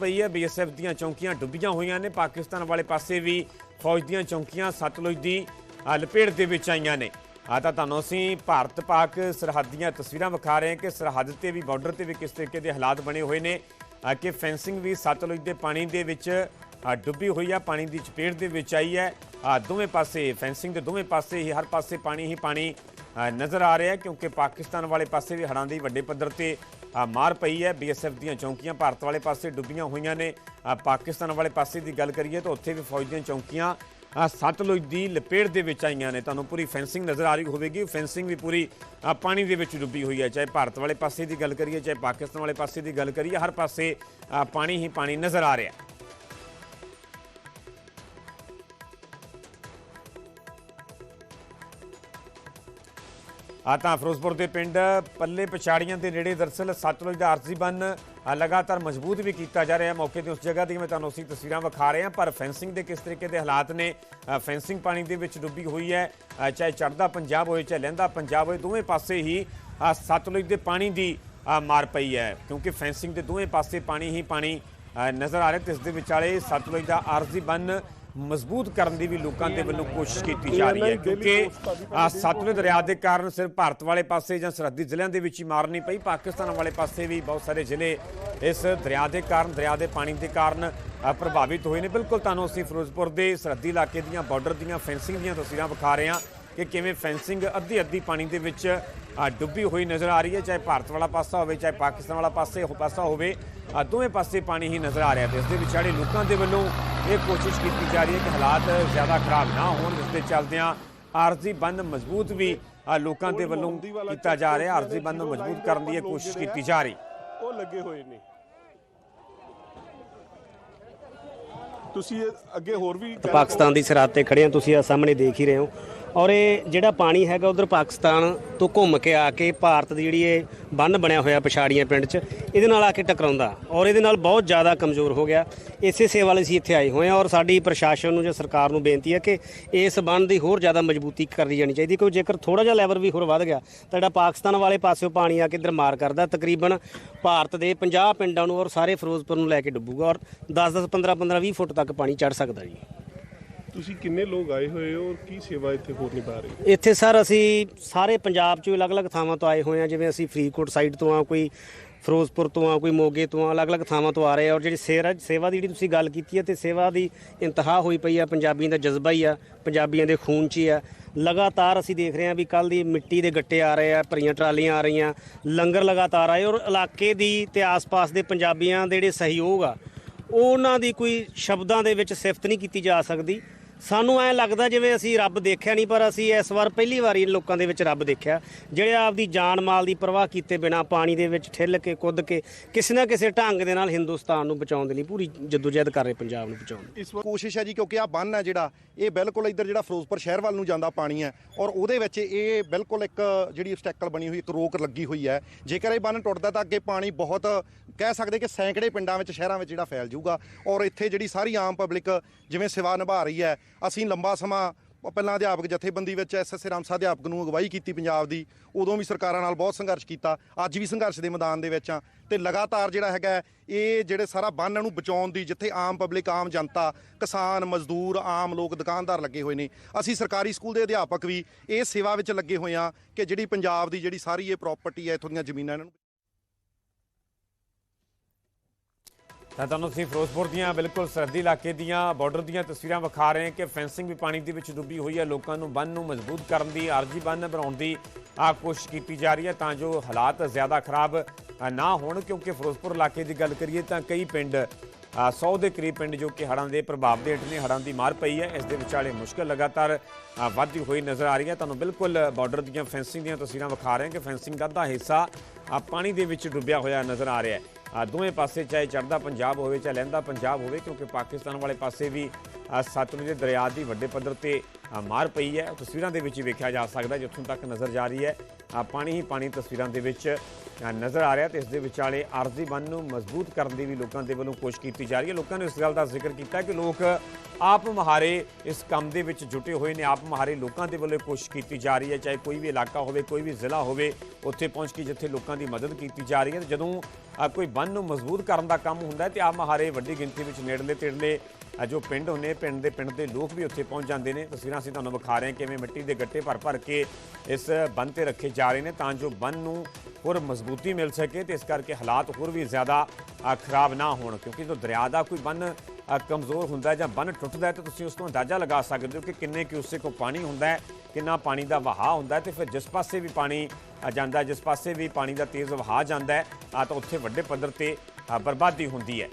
ਪਈ ਹੈ। ਬੀਐਸਐਫ ਦੀਆਂ ਚੌਂਕੀਆਂ ਡੁੱਬੀਆਂ ਹੋਈਆਂ ਨੇ। ਪਾਕਿਸਤਾਨ ਵਾਲੇ ਪਾਸੇ ਵੀ ਫੌਜ ਦੀਆਂ ਚੌਂਕੀਆਂ ਸਤਲੁਜ ਦੀ ਲਪੇਟ ਦੇ ਵਿੱਚ ਆਈਆਂ ਨੇ। ਆ ਤਾਂ ਤੁਹਾਨੂੰ ਅਸੀਂ ਭਾਰਤ ਪਾਕ ਸਰਹੱਦ ਦੀਆਂ ਤਸਵੀਰਾਂ ਵਿਖਾ ਰਹੇ ਹਾਂ ਕਿ ਸਰਹੱਦ ਤੇ ਵੀ ਬਾਰਡਰ ਤੇ ਵੀ ਕਿਸ ਤਰੀਕੇ ਦੇ ਹਾਲਾਤ ਬਣੇ ਹੋਏ ਨੇ। ਕਿ ਫੈਂਸਿੰਗ ਵੀ ਸਤਲੁਜ ਦੇ ਪਾਣੀ ਦੇ ਵਿੱਚ ਡੁੱਬੀ ਹੋਈ ਆ। ਪਾਣੀ ਦੀ ਚਪੇਟ ਦੇ ਵਿੱਚ ਆਈ ਹੈ। ਅ, ਦੋਵੇਂ ਪਾਸੇ ਫੈਂਸਿੰਗ ਦੇ ਦੋਵੇਂ ਪਾਸੇ ਹੀ ਹਰ ਪਾਸੇ ਪਾਣੀ ਹੀ ਪਾਣੀ ਨਜ਼ਰ ਆ ਰਿਹਾ ਕਿਉਂਕਿ ਪਾਕਿਸਤਾਨ ਵਾਲੇ ਪਾਸੇ ਵੀ ਹੜ੍ਹਾਂ ਦੀ ਵੱਡੇ ਪੱਧਰ ਤੇ ਮਾਰ ਪਈ ਹੈ। ਬੀਐਸਐਫ ਦੀਆਂ ਚੌਂਕੀਆਂ ਭਾਰਤ ਵਾਲੇ ਪਾਸੇ ਡੁੱਬੀਆਂ ਹੋਈਆਂ ਨੇ। ਪਾਕਿਸਤਾਨ ਵਾਲੇ ਪਾਸੇ ਦੀ ਗੱਲ ਕਰੀਏ ਤਾਂ ਉੱਥੇ ਵੀ ਫੌਜ ਦੀਆਂ ਚੌਂਕੀਆਂ ਅ, ਸਤਲੁਜ ਦੀ ਲਪੇਟ ਦੇ ਵਿੱਚ ਆਈਆਂ ਨੇ। ਤੁਹਾਨੂੰ ਪੂਰੀ ਫੈਂਸਿੰਗ ਨਜ਼ਰ ਆ ਰਹੀ ਹੋਵੇਗੀ। ਫੈਂਸਿੰਗ ਵੀ ਪੂਰੀ ਪਾਣੀ ਦੇ ਵਿੱਚ ਡੁੱਬੀ ਹੋਈ ਹੈ। ਚਾਹੇ ਭਾਰਤ ਵਾਲੇ ਪਾਸੇ ਦੀ ਗੱਲ ਕਰੀਏ ਚਾਹੇ ਪਾਕਿਸਤਾਨ ਵਾਲੇ ਪਾਸੇ ਦੀ ਗੱਲ ਕਰੀਏ ਹਰ ਪਾਸੇ ਪਾਣੀ ਹੀ ਪਾਣੀ ਨਜ਼ਰ ਆ ਰਿਹਾ। ਆ ਤਾਂ ਫਿਰੋਜ਼ਪੁਰ ਦੇ ਪਿੰਡ ਪੱਲੇ ਪਛਾੜੀਆਂ ਦੇ ਨੇੜੇ ਦਰਸਲ ਸਤਲੁਜ ਦਾ ਆਰਜ਼ੀ ਬੰਨ ਲਗਾਤਾਰ ਮਜ਼ਬੂਤ ਵੀ ਕੀਤਾ ਜਾ ਰਿਹਾ ਮੌਕੇ ਤੇ ਉਸ ਜਗ੍ਹਾ ਦੀ ਮੈਂ ਤੁਹਾਨੂੰ ਉਸੇ ਤਸਵੀਰਾਂ ਵਿਖਾ ਰਿਹਾ, ਪਰ ਫੈਂਸਿੰਗ ਦੇ ਕਿਸ ਤਰੀਕੇ ਦੇ ਹਾਲਾਤ ਨੇ ਫੈਂਸਿੰਗ ਪਾਣੀ ਦੇ ਵਿੱਚ ਡੁੱਬੀ ਹੋਈ ਹੈ ਚਾਹੇ ਚੜਦਾ ਪੰਜਾਬ ਹੋਏ, ਚਾਹੇ ਲਹਿੰਦਾ ਪੰਜਾਬ ਹੋਏ, ਦੋਵੇਂ ਪਾਸੇ ਹੀ ਸਤਲੁਜ ਦੇ ਪਾਣੀ ਦੀ ਮਾਰ ਪਈ ਹੈ, ਕਿਉਂਕਿ ਫੈਂਸਿੰਗ ਦੇ ਦੋਵੇਂ ਪਾਸੇ ਪਾਣੀ ਹੀ ਪਾਣੀ ਨਜ਼ਰ ਆ ਰਿਹਾ ਤੇ ਇਸ ਦੇ ਵਿਚਾਲੇ ਸਤਲੁਜ ਦਾ ਆਰਜ਼ੀ ਬੰਨ ਮਜ਼ਬੂਤ ਕਰਨ ਦੀ ਵੀ ਲੋਕਾਂ ਦੇ ਵੱਲੋਂ ਕੋਸ਼ਿਸ਼ ਕੀਤੀ ਜਾ ਰਹੀ ਹੈ ਕਿਉਂਕਿ ਆ ਸਤਲੁਜ ਦਰਿਆ ਦੇ ਕਾਰਨ ਸਿਰਫ ਭਾਰਤ ਵਾਲੇ ਪਾਸੇ ਜਾਂ ਸਰਹੱਦੀ ਜ਼ਿਲ੍ਹਿਆਂ ਦੇ ਵਿੱਚ ਹੀ ਮਾਰ ਨਹੀਂ ਪਈ ਪਾਕਿਸਤਾਨ ਵਾਲੇ ਪਾਸੇ ਵੀ ਬਹੁਤ ਸਾਰੇ ਜ਼ਿਲ੍ਹੇ ਇਸ ਦਰਿਆ ਦੇ ਕਾਰਨ ਦਰਿਆ ਦੇ ਪਾਣੀ ਦੇ ਕਾਰਨ ਪ੍ਰਭਾਵਿਤ ਹੋਏ ਨੇ। ਬਿਲਕੁਲ ਤੁਹਾਨੂੰ ਅਸੀਂ ਫਿਰੋਜ਼ਪੁਰ ਦੇ ਸਰਹੱਦੀ ਇਲਾਕੇ ਦੀਆਂ ਬਾਰਡਰ ਦੀਆਂ ਫੈਂਸਿੰਗ ਦੀਆਂ ਤਸਵੀਰਾਂ ਵਿਖਾ ਰਹੇ ਹਾਂ। ਕਿ ਕਿਵੇਂ ਫੈਂਸਿੰਗ ਅੱਧੀ ਅੱਧੀ ਪਾਣੀ ਦੇ ਵਿੱਚ ਡੁੱਬੀ ਹੋਈ ਨਜ਼ਰ ਆ ਰਹੀ ਹੈ। ਚਾਹੇ ਭਾਰਤ ਵਾਲਾ ਪਾਸਾ ਹੋਵੇ ਚਾਹੇ ਪਾਕਿਸਤਾਨ ਵਾਲਾ ਪਾਸੇ ਉਹ ਪਾਸਾ ਹੋਵੇ ਦੋਵੇਂ ਪਾਸੇ ਪਾਣੀ ਹੀ ਨਜ਼ਰ ਆ ਰਿਹਾ ਤੇ ਇਸ ਦੇ ਵਿਚਾਲੇ ਲੋਕਾਂ ਦੇ ਵੱਲੋਂ ਇਹ ਕੋਸ਼ਿਸ਼ ਕੀਤੀ ਜਾ ਰਹੀ ਹੈ ਕਿ ਹਾਲਾਤ ਜ਼ਿਆਦਾ ਖਰਾਬ ਨਾ ਹੋਣ। ਜਿਸ ਦੇ ਚੱਲਦਿਆਂ ਆਰਜ਼ੀ ਬੰਨ ਮਜ਼ਬੂਤ ਵੀ ਲੋਕਾਂ ਦੇ ਵੱਲੋਂ ਕੀਤਾ ਜਾ ਰਿਹਾ ਆਰਜ਼ੀ ਬੰਨ ਨੂੰ ਮਜ਼ਬੂਤ ਕਰਨ ਦੀ ਇਹ ਕੋਸ਼ਿਸ਼ ਕੀਤੀ ਜਾ ਰਹੀ। ਉਹ ਲੱਗੇ ਹੋਏ ਨੇ। ਤੁਸੀਂ ਅੱਗੇ ਹੋਰ ਵੀ ਪਾਕਿਸਤਾਨ ਦੀ ਸਰਹੱਦ ਤੇ ਖੜੇ ਆ ਤੁਸੀਂ ਆ ਸਾਹਮਣੇ ਦੇਖ ਹੀ ਰਹੇ ਹੋ। ਔਰ ਇਹ ਜਿਹੜਾ ਪਾਣੀ ਹੈਗਾ ਉਧਰ ਪਾਕਿਸਤਾਨ ਤੋਂ ਘੁੰਮ ਕੇ ਆ ਕੇ ਭਾਰਤ ਦੀ ਜਿਹੜੀ ਇਹ ਬੰਨ ਬਣਿਆ ਹੋਇਆ ਪਛਾੜੀਆਂ ਪਿੰਡ 'ਚ, ਇਹਦੇ ਨਾਲ ਆ ਕੇ ਟਕਰਾਉਂਦਾ। ਔਰ ਇਹਦੇ ਨਾਲ ਬਹੁਤ ਜ਼ਿਆਦਾ ਕਮਜ਼ੋਰ ਹੋ ਗਿਆ। ਇਸੇ ਸੇਵਾ ਲਈ ਅਸੀਂ ਇੱਥੇ ਆਏ ਹੋਏ ਹਾਂ ਔਰ ਸਾਡੀ ਪ੍ਰਸ਼ਾਸਨ ਨੂੰ ਜਾਂ ਸਰਕਾਰ ਨੂੰ ਬੇਨਤੀ ਹੈ ਕਿ ਇਸ ਬੰਨ ਦੀ ਹੋਰ ਜ਼ਿਆਦਾ ਮਜ਼ਬੂਤੀ ਕਰੀ ਜਾਣੀ ਚਾਹੀਦੀ ਕਿਉਂਕਿ ਜੇਕਰ ਥੋੜਾ ਜਿਹਾ ਲੈਵਲ ਵੀ ਹੋਰ ਵੱਧ ਗਿਆ, ਤਾਂ ਜਿਹੜਾ ਪਾਕਿਸਤਾਨ ਵਾਲੇ ਪਾਸਿਓਂ ਪਾਣੀ ਆ ਕੇ ਇੱਧਰ ਮਾਰ ਕਰਦਾ। ਤਕਰੀਬਨ ਭਾਰਤ ਦੇ 50 ਪਿੰਡਾਂ ਨੂੰ ਔਰ ਸਾਰੇ ਫਿਰੋਜ਼ਪੁਰ ਨੂੰ ਲੈ ਕੇ ਡੁੱਬੂਗਾ ਔਰ 10-10 15-15 20 ਫੁੱਟ ਤੱਕ ਪਾਣੀ ਚੜ ਸਕਦਾ ਜੀ। ਤੁਸੀਂ ਕਿੰਨੇ ਲੋਕ ਆਏ ਹੋਏ ਹੋ ਔਰ ਕੀ ਸੇਵਾ ਇੱਥੇ ਹੋਰ ਨਿਭਾ ਰਹੇ ਹੋ? ਇੱਥੇ ਸਰ ਅਸੀਂ ਸਾਰੇ ਪੰਜਾਬ ਚੋਂ ਅਲੱਗ-ਅਲੱਗ ਥਾਵਾਂ ਤੋਂ ਆਏ ਹੋਏ ਹਾਂ, ਜਿਵੇਂ ਅਸੀਂ ਫਰੀਦਕੋਟ ਸਾਈਡ ਤੋਂ ਆ ਕੋਈ ਫਿਰੋਜ਼ਪੁਰ ਤੋਂ ਆ ਕੋਈ ਮੋਗੇ ਤੋਂ ਆ ਅਲੱਗ-ਅਲੱਗ ਥਾਵਾਂ ਤੋਂ ਆ ਰਹੇ ਆ ਔਰ ਜਿਹੜੀ ਸੇਰਾ, ਸੇਵਾ ਦੀ ਜਿਹੜੀ ਤੁਸੀਂ ਗੱਲ ਕੀਤੀ ਹੈ ਤੇ ਸੇਵਾ ਦੀ ਇੰਤਹਾ ਹੋਈ ਪਈ ਆ, ਪੰਜਾਬੀਆਂ ਦਾ ਜਜ਼ਬਾ ਹੀ ਆ, ਪੰਜਾਬੀਆਂ ਦੇ ਖੂਨ 'ਚ ਹੀ ਆ। ਲਗਾਤਾਰ ਅਸੀਂ ਦੇਖ ਰਹੇ ਹਾਂ ਵੀ ਕੱਲ ਦੀ ਮਿੱਟੀ ਦੇ ਗੱਟੇ ਆ ਰਹੇ ਆ, ਭਰੀਆਂ ਟਰਾਲੀਆਂ ਆ ਰਹੀਆਂ, ਲੰਗਰ ਲਗਾਤਾਰ ਆਏ ਔਰ ਇਲਾਕੇ ਦੀ ਤੇ ਆਸ-ਪਾਸ ਦੇ ਪੰਜਾਬੀਆਂ ਦੇ ਜਿਹੜੇ ਸਹਿਯੋਗ ਆ, ਉਹਨਾਂ ਦੀ ਕੋਈ ਸ਼ਬਦਾਂ ਦੇ ਵਿੱਚ ਸਿਫਤ ਨਹੀਂ ਕੀਤੀ ਜਾ ਸਕਦੀ। ਸਾਨੂੰ ਐ ਲੱਗਦਾ ਜਿਵੇਂ ਅਸੀਂ ਰੱਬ ਦੇਖਿਆ ਨਹੀਂ, ਪਰ ਅਸੀਂ ਇਸ ਵਾਰ ਪਹਿਲੀ ਵਾਰੀ ਲੋਕਾਂ ਦੇ ਵਿੱਚ ਰੱਬ ਦੇਖਿਆ ਜਿਹੜੇ ਆਪਦੀ ਜਾਨ ਮਾਲ ਦੀ ਪਰਵਾਹ ਕੀਤੇ ਬਿਨਾ ਪਾਣੀ ਦੇ ਵਿੱਚ ਠਿੱਲ ਕੇ, ਕੁੱਦ ਕੇ, ਕਿਸੇ ਨਾ ਕਿਸੇ ਢੰਗ ਦੇ ਨਾਲ ਹਿੰਦੁਸਤਾਨ ਨੂੰ ਬਚਾਉਣ ਦੇ ਲਈ ਪੂਰੀ ਜਦੋਜਹਿਦ ਕਰ ਰਹੇ ਪੰਜਾਬ ਨੂੰ ਬਚਾਉਣ ਦੀ। ਇਸ ਵਕਤ ਕੋਸ਼ਿਸ਼ ਹੈ ਜੀ, ਕਿਉਂਕਿ ਆ ਬੰਨ ਹੈ ਜਿਹੜਾ, ਇਹ ਬਿਲਕੁਲ ਇੱਧਰ ਜਿਹੜਾ ਫਿਰੋਜ਼ਪੁਰ ਸ਼ਹਿਰ ਵੱਲ ਨੂੰ ਜਾਂਦਾ ਪਾਣੀ ਹੈ, ਔਰ ਉਹਦੇ ਵਿੱਚ ਇਹ ਬਿਲਕੁਲ ਇੱਕ ਜਿਹੜੀ obstacle ਬਣੀ ਹੋਈ, ਇੱਕ ਰੋਕ ਲੱਗੀ ਹੋਈ ਹੈ ਜੇਕਰ ਇਹ ਬੰਨ ਟੁੱਟਦਾ ਤਾਂ ਅੱਗੇ ਪਾਣੀ ਬਹੁਤ, ਕਹਿ ਸਕਦੇ ਕਿ ਸੈਂਕੜੇ ਪਿੰਡਾਂ ਵਿੱਚ, ਸ਼ਹਿਰਾਂ ਵਿੱਚ ਜਿਹੜਾ ਫੈਲ ਜਾਊਗਾ, ਔਰ ਇੱਥੇ ਜਿਹੜੀ ਸਾਰੀ ਆਮ ਪਬਲਿਕ ਜਿਵੇਂ ਸੇਵਾ ਨਿਭਾ ਰਹੀ ਹੈ ਅਸੀਂ ਲੰਬਾ ਸਮਾਂ ਪਹਿਲਾਂ ਅਧਿਆਪਕ ਜਥੇਬੰਦੀ ਵਿੱਚ ਐਸਐਸ ਰਾਮਸਾ ਅਧਿਆਪਕ ਨੂੰ ਅਗਵਾਈ ਕੀਤੀ ਪੰਜਾਬ ਦੀ, ਉਦੋਂ ਵੀ ਸਰਕਾਰਾਂ ਨਾਲ ਬਹੁਤ ਸੰਘਰਸ਼ ਕੀਤਾ, ਅੱਜ ਵੀ ਸੰਘਰਸ਼ ਦੇ ਮੈਦਾਨ ਦੇ ਵਿੱਚ ਆ ਤੇ ਲਗਾਤਾਰ ਜਿਹੜਾ ਹੈਗਾ ਇਹ ਜਿਹੜੇ ਸਾਰਾ ਬੰਨ ਨੂੰ ਬਚਾਉਣ ਦੀ ਜਿੱਥੇ ਆਮ ਪਬਲਿਕ, ਆਮ ਜਨਤਾ, ਕਿਸਾਨ, ਮਜ਼ਦੂਰ, ਆਮ ਲੋਕ, ਦੁਕਾਨਦਾਰ ਲੱਗੇ ਹੋਏ ਨੇ। ਅਸੀਂ ਸਰਕਾਰੀ ਸਕੂਲ ਦੇ ਅਧਿਆਪਕ ਵੀ ਇਹ ਸੇਵਾ ਵਿੱਚ ਲੱਗੇ ਹੋਏ ਆ ਕਿ ਜਿਹੜੀ ਪੰਜਾਬ ਦੀ ਜਿਹੜੀ ਸਾਰੀ ਇਹ ਪ੍ਰਾਪਰਟੀ ਹੈ, ਇੱਥੋਂ ਦੀਆਂ ਜ਼ਮੀਨਾਂ ਇਹਨਾਂ ਨੂੰ ਤਾਂ ਤੁਹਾਨੂੰ ਅਸੀਂ ਫਿਰੋਜ਼ਪੁਰ ਦੀਆਂ ਬਿਲਕੁਲ ਸਰਹੱਦੀ ਇਲਾਕੇ ਦੀਆਂ ਬਾਰਡਰ ਦੀਆਂ ਤਸਵੀਰਾਂ ਵਿਖਾ ਰਹੇ ਹਾਂ ਕਿ ਫੈਂਸਿੰਗ ਵੀ ਪਾਣੀ ਦੇ ਵਿੱਚ ਡੁੱਬੀ ਹੋਈ ਹੈ। ਲੋਕਾਂ ਨੂੰ ਬੰਨ ਨੂੰ ਮਜ਼ਬੂਤ ਕਰਨ ਦੀ ਆਰਜੀ ਬੰਨ ਬਣਾਉਣ ਦੀ ਆ ਕੋਸ਼ਿਸ਼ ਕੀਤੀ ਜਾ ਰਹੀ ਹੈ ਤਾਂ ਜੋ ਹਾਲਾਤ ਜ਼ਿਆਦਾ ਖਰਾਬ ਨਾ ਹੋਣ। ਕਿਉਂਕਿ ਫਿਰੋਜ਼ਪੁਰ ਇਲਾਕੇ ਦੀ ਗੱਲ ਕਰੀਏ ਤਾਂ ਕਈ ਪਿੰਡ 100 ਦੇ ਕਰੀਬ ਪਿੰਡ ਜੋ ਕਿ ਹੜ੍ਹਾਂ ਦੇ ਪ੍ਰਭਾਵ ਦੇ ਹੇਠ ਨੇ ਹੜ੍ਹਾਂ ਦੀ ਮਾਰ ਪਈ ਹੈ, ਇਸ ਦੇ ਵਿਚਾਲੇ ਮੁਸ਼ਕਲ ਲਗਾਤਾਰ ਵੱਧਦੀ ਹੋਈ ਨਜ਼ਰ ਆ ਰਹੀ ਹੈ। ਤੁਹਾਨੂੰ ਬਿਲਕੁਲ ਬਾਰਡਰ ਦੀਆਂ ਫੈਂਸਿੰਗ ਦੀਆਂ ਤਸਵੀਰਾਂ ਵਿਖਾ ਰਹੇ ਹਾਂ ਕਿ ਫੈਂਸਿੰਗ ਦਾ ਅੱਧਾ ਹਿੱਸਾ ਪਾਣੀ ਦੇ ਵਿੱਚ ਡੁੱਬਿਆ ਹੋਇਆ ਨਜ਼ਰ ਆ ਰਿਹਾ ਹੈ। ਦੋਵੇਂ ਪਾਸੇ ਚਾਹੇ ਚੜਦਾ ਪੰਜਾਬ ਹੋਵੇ ਚਾਹੇ ਲਹਿੰਦਾ ਪੰਜਾਬ ਹੋਵੇ ਕਿਉਂਕਿ ਪਾਕਿਸਤਾਨ ਵਾਲੇ ਪਾਸੇ ਵੀ ਅ, ਸਤਲੁਜ ਦੇ ਦਰਿਆ ਦੀ ਵੱਡੇ ਪੱਧਰ ਤੇ ਮਾਰ ਪਈ ਹੈ। ਤਸਵੀਰਾਂ ਦੇ ਵਿੱਚ ਹੀ ਵੇਖਿਆ ਜਾ ਸਕਦਾ ਜਿੱਥੋਂ ਤੱਕ ਨਜ਼ਰ ਜਾ ਰਹੀ ਹੈ। ਪਾਣੀ ਹੀ ਪਾਣੀ ਤਸਵੀਰਾਂ ਦੇ ਵਿੱਚ ਨਜ਼ਰ ਆ ਰਿਹਾ ਤੇ ਇਸ ਦੇ ਵਿਚਾਲੇ ਆਰਜ਼ੀ ਬੰਨ ਨੂੰ ਮਜ਼ਬੂਤ ਕਰਨ ਦੀ ਵੀ ਲੋਕਾਂ ਦੇ ਵੱਲੋਂ ਕੋਸ਼ਿਸ਼ ਕੀਤੀ ਜਾ ਰਹੀ ਹੈ। ਲੋਕਾਂ ਨੇ ਇਸ ਗੱਲ ਦਾ ਜ਼ਿਕਰ ਕੀਤਾ ਕਿ ਲੋਕ ਆਪ ਮਹਾਰੇ ਇਸ ਕੰਮ ਦੇ ਵਿੱਚ ਜੁਟੇ ਹੋਏ ਨੇ, ਆਪ ਮਹਾਰੇ ਲੋਕਾਂ ਦੇ ਵੱਲੋਂ ਕੋਸ਼ਿਸ਼ ਕੀਤੀ ਜਾ ਰਹੀ ਹੈ, ਚਾਹੇ ਕੋਈ ਵੀ ਇਲਾਕਾ ਹੋਵੇ, ਕੋਈ ਵੀ ਜ਼ਿਲ੍ਹਾ ਹੋਵੇ, ਉੱਥੇ ਪਹੁੰਚ ਕੇ ਜਿੱਥੇ ਲੋਕਾਂ ਦੀ ਮਦਦ ਕੀਤੀ ਜਾ ਰਹੀ ਹੈ ਤੇ ਜਦੋਂ ਕੋਈ ਬੰਨ ਨੂੰ ਮਜ਼ਬੂਤ ਕਰਨ ਦਾ ਕੰਮ ਹੁੰਦਾ ਹੈ ਤੇ ਆਪ ਮਹਾਰੇ ਵੱਡੀ ਗਿਣਤੀ ਵਿੱਚ ਨੇੜਲੇ ਤੇੜਲੇ ਜੋ ਪਿੰਡ ਹੁੰਦੇ ਪਿੰਡ ਦੇ ਪਿੰਡ ਦੇ ਲੋਕ ਵੀ ਉੱਥੇ ਪਹੁੰਚ ਜਾਂਦੇ ਨੇ। ਤਸਵੀਰਾਂ ਅਸੀਂ ਤੁਹਾਨੂੰ ਵਿਖਾ ਰਹੇ ਹਾਂ ਕਿਵੇਂ ਮਿੱਟੀ ਦੇ ਗੱਟੇ ਭਰ ਭਰ ਕੇ ਇਸ ਬੰਨ ਤੇ ਰੱਖੇ ਜਾ ਰਹੇ ਨੇ ਤਾਂ ਜੋ ਬੰਨ ਨੂੰ ਹੋਰ ਮਜ਼ਬੂਤੀ ਮਿਲ ਸਕੇ ਤੇ ਇਸ ਕਰਕੇ ਹਾਲਾਤ ਹੋਰ ਵੀ ਜ਼ਿਆਦਾ ਖਰਾਬ ਨਾ ਹੋਣ, ਕਿਉਂਕਿ ਜਦੋਂ ਦਰਿਆ ਦਾ ਕੋਈ ਬੰਨ ਕਮਜ਼ੋਰ ਹੁੰਦਾ ਜਾਂ ਬੰਨ ਟੁੱਟਦਾ ਹੈ ਤਾਂ ਤੁਸੀਂ ਉਸ ਤੋਂ ਅੰਦਾਜ਼ਾ ਲਗਾ ਸਕਦੇ ਹੋ ਕਿ ਕਿੰਨੇ ਕਿਉਸੇ ਕੋ ਪਾਣੀ ਹੁੰਦਾ ਹੈ, ਕਿੰਨਾ ਪਾਣੀ ਦਾ ਵਹਾਅ ਹੁੰਦਾ ਹੈ ਤੇ ਫਿਰ ਜਿਸ ਪਾਸੇ ਵੀ ਪਾਣੀ ਜਾਂਦਾ ਜਿਸ ਪਾਸੇ ਵੀ ਪਾਣੀ ਦਾ ਤੇਜ਼ ਵਹਾਅ ਜਾਂਦਾ ਹੈ ਤਾਂ ਉੱਥੇ ਵੱਡੇ ਪੱਧਰ ਤੇ ਬਰਬਾਦੀ ਹੁੰਦੀ ਹੈ।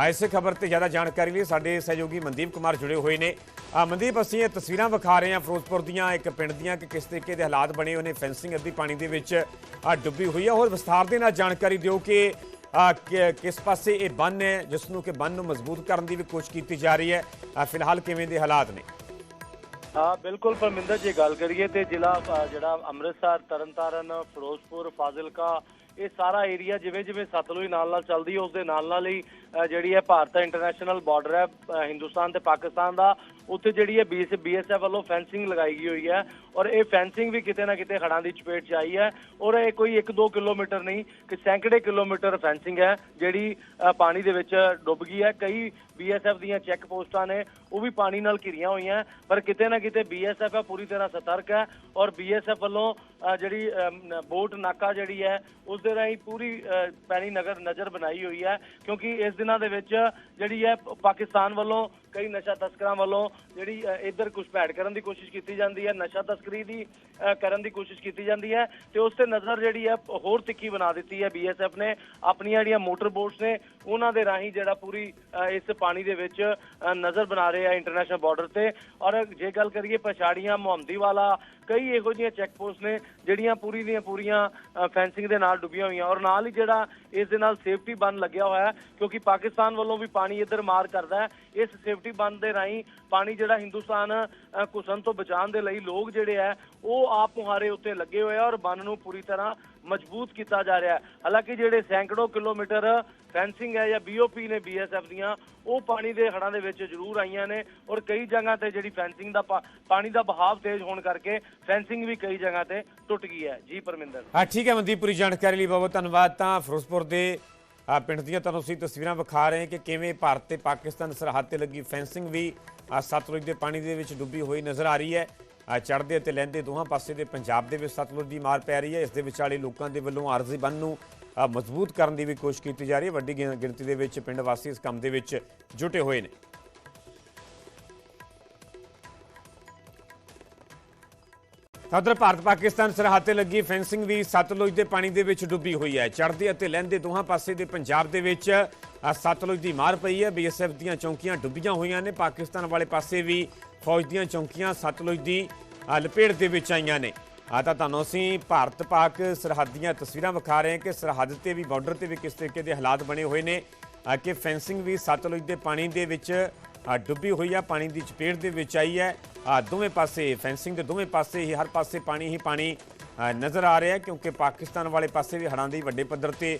ਇਸੇ ਖਬਰ ਤੇ ਜ਼ਿਆਦਾ ਜਾਣਕਾਰੀ ਲਈ ਸਾਡੇ ਸਹਿਯੋਗੀ ਮਨਦੀਪ ਕੁਮਾਰ ਜੁੜੇ ਹੋਏ ਨੇ। ਆ ਮਨਦੀਪ, ਅਸੀਂ ਇਹ ਤਸਵੀਰਾਂ ਵਿਖਾ ਰਹੇ ਹਾਂ ਫਿਰੋਜ਼ਪੁਰ ਦੀਆਂ, ਇੱਕ ਪਿੰਡ ਦੀਆਂ ਕਿ ਕਿਸ ਤਰੀਕੇ ਦੇ ਹਾਲਾਤ ਬਣੇ ਹੋਏ ਨੇ ਫੈਂਸਿੰਗ ਅੱਧੀ ਪਾਣੀ ਦੇ ਵਿੱਚ, ਆ ਡੁੱਬੀ ਹੋਈ ਹੈ ਹੋਰ ਵਿਸਥਾਰ ਦੇ ਨਾਲ ਜਾਣਕਾਰੀ ਦਿਓ ਕਿ ਕਿਸ ਪਾਸੇ ਇਹ ਬੰਨ ਹੈ ਜਿਸ ਨੂੰ ਕਿ ਬੰਨ ਨੂੰ ਮਜ਼ਬੂਤ ਕਰਨ ਦੀ ਵੀ ਕੋਸ਼ਿਸ਼ ਕੀਤੀ ਜਾ ਰਹੀ ਹੈ। ਫਿਲਹਾਲ ਕਿਵੇਂ ਦੇ ਹਾਲਾਤ ਨੇ? ਹਾਂ, ਬਿਲਕੁਲ ਪਰਮਿੰਦਰ ਜੇ, ਗੱਲ ਕਰੀਏ ਤੇ ਜ਼ਿਲ੍ਹਾ ਜਿਹੜਾ ਅੰਮ੍ਰਿਤਸਰ, ਤਰਨਤਾਰਨ, ਫਿਰੋਜ਼ਪੁਰ, ਫਾਜ਼ਿਲਕਾ ਇਹ ਸਾਰਾ ਏਰੀਆ ਜਿਵੇਂ ਜਿਵੇਂ ਸਤਲੁਜ ਨਾਲ ਨਾਲ ਚੱਲਦੀ ਹੈ ਉਸ ਦੇ ਨਾਲ ਨਾਲ ਹੀ ਜਿਹੜੀ ਹੈ ਭਾਰਤ ਇੰਟਰਨੈਸ਼ਨਲ ਬਾਰਡਰ ਹੈ ਹਿੰਦੁਸਤਾਨ ਤੇ ਪਾਕਿਸਤਾਨ ਦਾ। ਉੱਥੇ ਜਿਹੜੀ ਹੈ ਬੀਐਸਐਫ ਵੱਲੋਂ ਫੈਂਸਿੰਗ ਲਗਾਈ ਗਈ ਹੋਈ ਹੈ ਔਰ ਇਹ ਫੈਂਸਿੰਗ ਵੀ ਕਿਤੇ ਨਾ ਕਿਤੇ ਹੜਾਂ ਦੀ ਚਪੇਟ 'ਚ ਆਈ ਹੈ ਔਰ ਇਹ ਕੋਈ 1-2 ਕਿਲੋਮੀਟਰ ਨਹੀਂ ਕਿ ਸੈਂਕੜੇ ਕਿਲੋਮੀਟਰ ਫੈਂਸਿੰਗ ਹੈ ਜਿਹੜੀ ਪਾਣੀ ਦੇ ਵਿੱਚ ਡੁੱਬ ਗਈ ਹੈ। ਕਈ ਬੀਐਸਐਫ ਦੀਆਂ ਚੈੱਕ ਪੋਸਟਾਂ ਨੇ ਉਹ ਵੀ ਪਾਣੀ ਨਾਲ ਘਿਰੀਆਂ ਹੋਈਆਂ ਪਰ ਕਿਤੇ ਨਾ ਕਿਤੇ ਬੀਐਸਐਫ ਹੈ ਪੂਰੀ ਤਰ੍ਹਾਂ ਸਤਰਕ ਹੈ ਔਰ ਬੀਐਸਐਫ ਵੱਲੋਂ ਜਿਹੜੀ ਬੋਟ ਨਾਕਾ ਜਿਹੜੀ ਹੈ ਉਸ ਦੇ ਰਾਹੀਂ ਪੂਰੀ ਅ, ਪੈਣੀ ਨਗਰ ਨਜ਼ਰ ਬਣਾਈ ਹੋਈ ਹੈ ਕਿਉਂਕਿ ਇਸ ਦਿਨਾਂ ਦੇ ਵਿੱਚ ਜਿਹੜੀ ਹੈ ਪਾਕਿਸਤਾਨ ਵੱਲੋਂ ਕਈ ਨਸ਼ਾ ਤਸਕਰਾਂ ਵੱਲੋਂ ਜਿਹੜੀ ਇੱਧਰ ਘੁਸਪੈਠ ਕਰਨ ਦੀ ਕੋਸ਼ਿਸ਼ ਕੀਤੀ ਜਾਂਦੀ ਹੈ, ਨਸ਼ਾ ਤਸਕਰੀ ਦੀ ਕਰਨ ਦੀ ਕੋਸ਼ਿਸ਼ ਕੀਤੀ ਜਾਂਦੀ ਹੈ ਤੇ ਉਸ ਤੇ ਨਜ਼ਰ ਜਿਹੜੀ ਹੈ ਹੋਰ ਤਿੱਖੀ ਬਣਾ ਦਿੱਤੀ ਹੈ ਬੀਐਸਐਫ ਨੇ। ਆਪਣੀਆਂ ਜਿਹੜੀਆਂ ਮੋਟਰ ਬੋਟਸ ਨੇ, ਉਹਨਾਂ ਦੇ ਰਾਹੀਂ ਜਿਹੜਾ ਪੂਰੀ ਇਸ ਪਾਣੀ ਦੇ ਵਿੱਚ ਨਜ਼ਰ ਬਣਾ ਰਹੇ ਆ ਇੰਟਰਨੈਸ਼ਨਲ ਬਾਰਡਰ ਤੇ। ਔਰ ਜੇ ਗੱਲ ਕਰੀਏ ਪਛਾੜੀਆਂ ਮੁਹੰਮਦੀ ਵਾਲਾ ਕਈ ਇਹੋ ਜਿਹੀਆਂ ਚੈੱਕ ਪੋਸਟ ਨੇ ਜਿਹੜੀਆਂ ਪੂਰੀ ਦੀਆਂ ਪੂਰੀਆਂ ਫੈਂਸਿੰਗ ਦੇ ਨਾਲ ਡੁੱਬੀਆਂ ਹੋਈਆਂ। ਔਰ ਨਾਲ ਹੀ ਜਿਹੜਾ ਇਸ ਦੇ ਨਾਲ ਸੇਫਟੀ ਬੰਨ ਲੱਗਿਆ ਹੋਇਆ ਹੈ ਕਿਉਂਕਿ ਪਾਕਿਸਤਾਨ ਵੱਲੋਂ ਵੀ ਪਾਣੀ ਇੱਧਰ ਮਾਰ ਕਰਦਾ ਹੈ। ਇਸ ਸੇਫਟੀ ਬੰਨ ਦੇ ਰਾਹੀਂ ਪਾਣੀ ਜਿਹੜਾ ਹਿੰਦੁਸਤਾਨ ਅ, ਘੁਸਣ ਤੋਂ ਬਚਾਉਣ ਦੇ ਲਈ ਲੋਕ ਜਿਹੜੇ ਹੈ ਉਹ ਆਪ ਮੁਹਾਰੇ ਉੱਤੇ ਲੱਗੇ ਹੋਏ ਆ ਔਰ ਬੰਨ ਨੂੰ ਪੂਰੀ ਤਰ੍ਹਾਂ ਮਜ਼ਬੂਤ ਕੀਤਾ ਜਾ ਰਿਹਾ ਹੈ। ਹਾਲਾਂਕਿ ਜਿਹੜੇ ਸੈਂਕੜੋ ਕਿਲੋਮੀਟਰ ਫੈਂਸਿੰਗ ਹੈ ਜਾਂ ਬੀਓਪੀ ਨੇ ਬੀਐਸਐਫ ਦੀਆਂ ਉਹ ਪਾਣੀ ਦੇ ਹੜਾਂ ਦੇ ਵਿੱਚ ਜ਼ਰੂਰ ਆਈਆਂ ਨੇ ਔਰ ਕਈ ਜਗ੍ਹਾ ਤੇ ਜਿਹੜੀ ਫੈਂਸਿੰਗ ਦਾ ਪਾਣੀ ਦਾ ਬਹਾਵ ਤੇਜ਼ ਹੋਣ ਕਰਕੇ ਫੈਂਸਿੰਗ ਵੀ ਕਈ ਜਗ੍ਹਾ ਤੇ ਟੁੱਟ ਗਈ ਹੈ। ਜੀ ਪਰਮਿੰਦਰ। ਹਾਂ ਠੀਕ ਹੈ ਮਨਦੀਪ ਪੂਰੀ ਜਾਣਕਾਰੀ ਲਈ ਬਹੁਤ ਧੰਨਵਾਦ। ਤਾਂ ਫਿਰੋਜ਼ਪੁਰ ਦੇ ਪਿੰਡ ਦੀਆਂ ਤੁਹਾਨੂੰ ਅਸੀਂ ਤਸਵੀਰਾਂ ਵਿਖਾ ਰਹੇ ਹਾਂ ਕਿ ਕਿਵੇਂ ਭਾਰਤ ਤੇ ਪਾਕਿਸਤਾਨ ਸਰਹੱਦ ਤੇ ਲੱਗੀ ਫੈਂਸਿੰਗ ਵੀ ਅ, ਸਤਲੁਜ ਦੇ ਪਾਣੀ ਦੇ ਵਿੱਚ ਡੁੱਬੀ ਹੋਈ ਨਜ਼ਰ ਆ ਰਹੀ ਹੈ। ਚੜ੍ਹਦੇ ਅਤੇ ਲਹਿੰਦੇ ਦੋਹਾਂ ਪਾਸੇ ਦੇ ਪੰਜਾਬ ਦੇ ਵਿੱਚ ਸਤਲੁਜ ਦੀ ਮਾਰ ਪੈ ਰਹੀ ਹੈ। ਇਸ ਦੇ ਵਿਚਾਲੇ ਲੋਕਾਂ ਦੇ ਵੱਲੋਂ ਆਰਜ਼ੀ ਬੰਨ ਨੂੰ ਮਜ਼ਬੂਤ ਕਰਨ ਦੀ ਵੀ ਕੋਸ਼ਿਸ਼ ਕੀਤੀ ਜਾ ਰਹੀ ਹੈ। ਵੱਡੀ ਗਿਣਤੀ ਦੇ ਵਿੱਚ ਪਿੰਡ ਵਾਸੀ ਇਸ ਕੰਮ ਦੇ ਵਿੱਚ ਜੁਟੇ ਹੋਏ ਨੇ। ਤਾਂ ਭਾਰਤ ਪਾਕਿਸਤਾਨ ਸਰਹੱਦ ਤੇ ਲੱਗੀ ਫੈਂਸਿੰਗ ਵੀ ਸਤਲੁਜ ਦੇ ਪਾਣੀ ਦੇ ਵਿੱਚ ਡੁੱਬੀ ਹੋਈ ਹੈ। ਚੜ੍ਹਦੇ ਅਤੇ ਲਹਿੰਦੇ ਦੋਹਾਂ ਪਾਸੇ ਦੇ ਪੰਜਾਬ ਦੇ ਵਿੱਚ ਅ, ਸਤਲੁਜ ਦੀ ਮਾਰ ਪਈ ਹੈ। ਬੀਐਸਐਫ ਦੀਆਂ ਚੌਂਕੀਆਂ ਡੁੱਬੀਆਂ ਹੋਈਆਂ ਨੇ। ਪਾਕਿਸਤਾਨ ਵਾਲੇ ਪਾਸੇ ਵੀ ਫੌਜ ਦੀਆਂ ਚੌਂਕੀਆਂ ਸਤਲੁਜ ਦੀ ਅ, ਲਪੇਟ ਦੇ ਵਿੱਚ ਆਈਆਂ ਨੇ। ਆ ਤਾਂ ਤੁਹਾਨੂੰ ਅਸੀਂ ਭਾਰਤ ਪਾਕ ਸਰਹੱਦ ਦੀਆਂ ਤਸਵੀਰਾਂ ਵਿਖਾ ਰਹੇ ਹਾਂ ਕਿ ਸਰਹੱਦ ਤੇ ਵੀ ਬਾਰਡਰ ਤੇ ਵੀ ਕਿਸ ਤਰੀਕੇ ਦੇ ਹਾਲਾਤ ਬਣੇ ਹੋਏ ਨੇ। ਕਿ ਫੈਂਸਿੰਗ ਵੀ ਸਤਲੁਜ ਦੇ ਪਾਣੀ ਦੇ ਵਿੱਚ ਡੁੱਬੀ ਹੋਈ ਆ, ਪਾਣੀ ਦੀ ਚਪੇਟ ਦੇ ਵਿੱਚ ਆਈ ਹੈ। ਦੋਵੇਂ ਪਾਸੇ ਫੈਂਸਿੰਗ ਦੇ ਦੋਵੇਂ ਪਾਸੇ ਹੀ, ਹਰ ਪਾਸੇ ਪਾਣੀ ਹੀ ਪਾਣੀ ਨਜ਼ਰ ਆ ਰਿਹਾ ਕਿਉਂਕਿ ਪਾਕਿਸਤਾਨ ਵਾਲੇ ਪਾਸੇ ਵੀ ਹੜ੍ਹਾਂ ਦੀ ਵੱਡੇ ਪੱਧਰ ਤੇ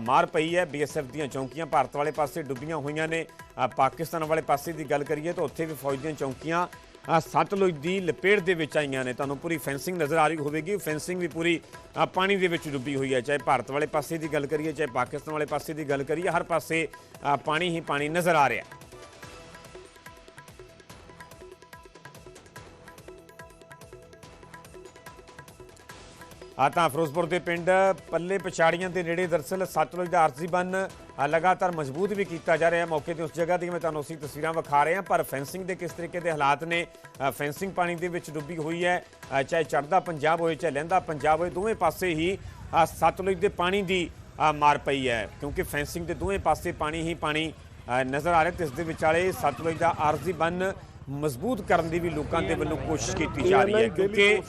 ਮਾਰ ਪਈ ਹੈ। ਬੀਐਸਐਫ ਦੀਆਂ ਚੌਂਕੀਆਂ ਭਾਰਤ ਵਾਲੇ ਪਾਸੇ ਡੁੱਬੀਆਂ ਹੋਈਆਂ ਨੇ। ਪਾਕਿਸਤਾਨ ਵਾਲੇ ਪਾਸੇ ਦੀ ਗੱਲ ਕਰੀਏ ਤਾਂ ਉੱਥੇ ਵੀ ਫੌਜ ਦੀਆਂ ਚੌਂਕੀਆਂ ਸਤਲੁਜ ਦੀ ਲਪੇਟ ਦੇ ਵਿੱਚ ਆਈਆਂ ਨੇ। ਤੁਹਾਨੂੰ ਪੂਰੀ ਫੈਂਸਿੰਗ ਨਜ਼ਰ ਆ ਰਹੀ ਹੋਵੇਗੀ। ਫੈਂਸਿੰਗ ਵੀ ਪੂਰੀ ਪਾਣੀ ਦੇ ਵਿੱਚ ਡੁੱਬੀ ਹੋਈ ਹੈ। ਚਾਹੇ ਭਾਰਤ ਵਾਲੇ ਪਾਸੇ ਦੀ ਗੱਲ ਕਰੀਏ, ਚਾਹੇ ਪਾਕਿਸਤਾਨ ਵਾਲੇ ਪਾਸੇ ਦੀ ਗੱਲ ਕਰੀਏ, ਹਰ ਪਾਸੇ ਪਾਣੀ ਹੀ ਪਾਣੀ ਨਜ਼ਰ ਆ ਰਿਹਾ। ਆ ਤਾਂ ਫਿਰੋਜ਼ਪੁਰ ਦੇ ਪਿੰਡ ਪੱਲੇ ਪਛਾੜੀਆਂ ਦੇ ਨੇੜੇ ਦਰਸਲ ਸਤਲੁਜ ਦਾ ਆਰਜ਼ੀ ਬੰਨ ਲਗਾਤਾਰ ਮਜ਼ਬੂਤ ਵੀ ਕੀਤਾ ਜਾ ਰਿਹਾ ਮੌਕੇ ਤੇ ਉਸ ਜਗ੍ਹਾ ਦੀ ਮੈਂ ਤੁਹਾਨੂੰ ਅਸੀਂ ਤਸਵੀਰਾਂ ਵਿਖਾ ਰਹੇ ਹਾਂ ਪਰ ਫੈਂਸਿੰਗ ਦੇ ਕਿਸ ਤਰੀਕੇ ਦੇ ਹਾਲਾਤ ਨੇ ਫੈਂਸਿੰਗ ਪਾਣੀ ਦੇ ਵਿੱਚ ਡੁੱਬੀ ਹੋਈ ਹੈ ਚਾਹੇ ਚੜ੍ਹਦਾ ਪੰਜਾਬ ਹੋਏ ਚਾਹੇ ਲਹਿੰਦਾ ਪੰਜਾਬ ਹੋਏ ਦੋਵੇਂ ਪਾਸੇ ਹੀ ਅ, ਸਤਲੁਜ ਦੇ ਪਾਣੀ ਦੀ ਮਾਰ ਪਈ ਹੈ। ਕਿਉਂਕਿ ਫੈਂਸਿੰਗ ਦੇ ਦੋਵੇਂ ਪਾਸੇ ਪਾਣੀ ਹੀ ਪਾਣੀ ਨਜ਼ਰ ਆ ਰਿਹਾ ਤੇ ਇਸ ਦੇ ਵਿਚਾਲੇ ਸਤਲੁਜ ਦਾ ਆਰਜ਼ੀ ਬੰਨ ਮਜ਼ਬੂਤ ਕਰਨ ਦੀ ਵੀ ਲੋਕਾਂ ਦੇ ਵੱਲੋਂ ਕੋਸ਼ਿਸ਼ ਕੀਤੀ ਜਾ ਰਹੀ ਹੈ ਕਿਉਂਕਿ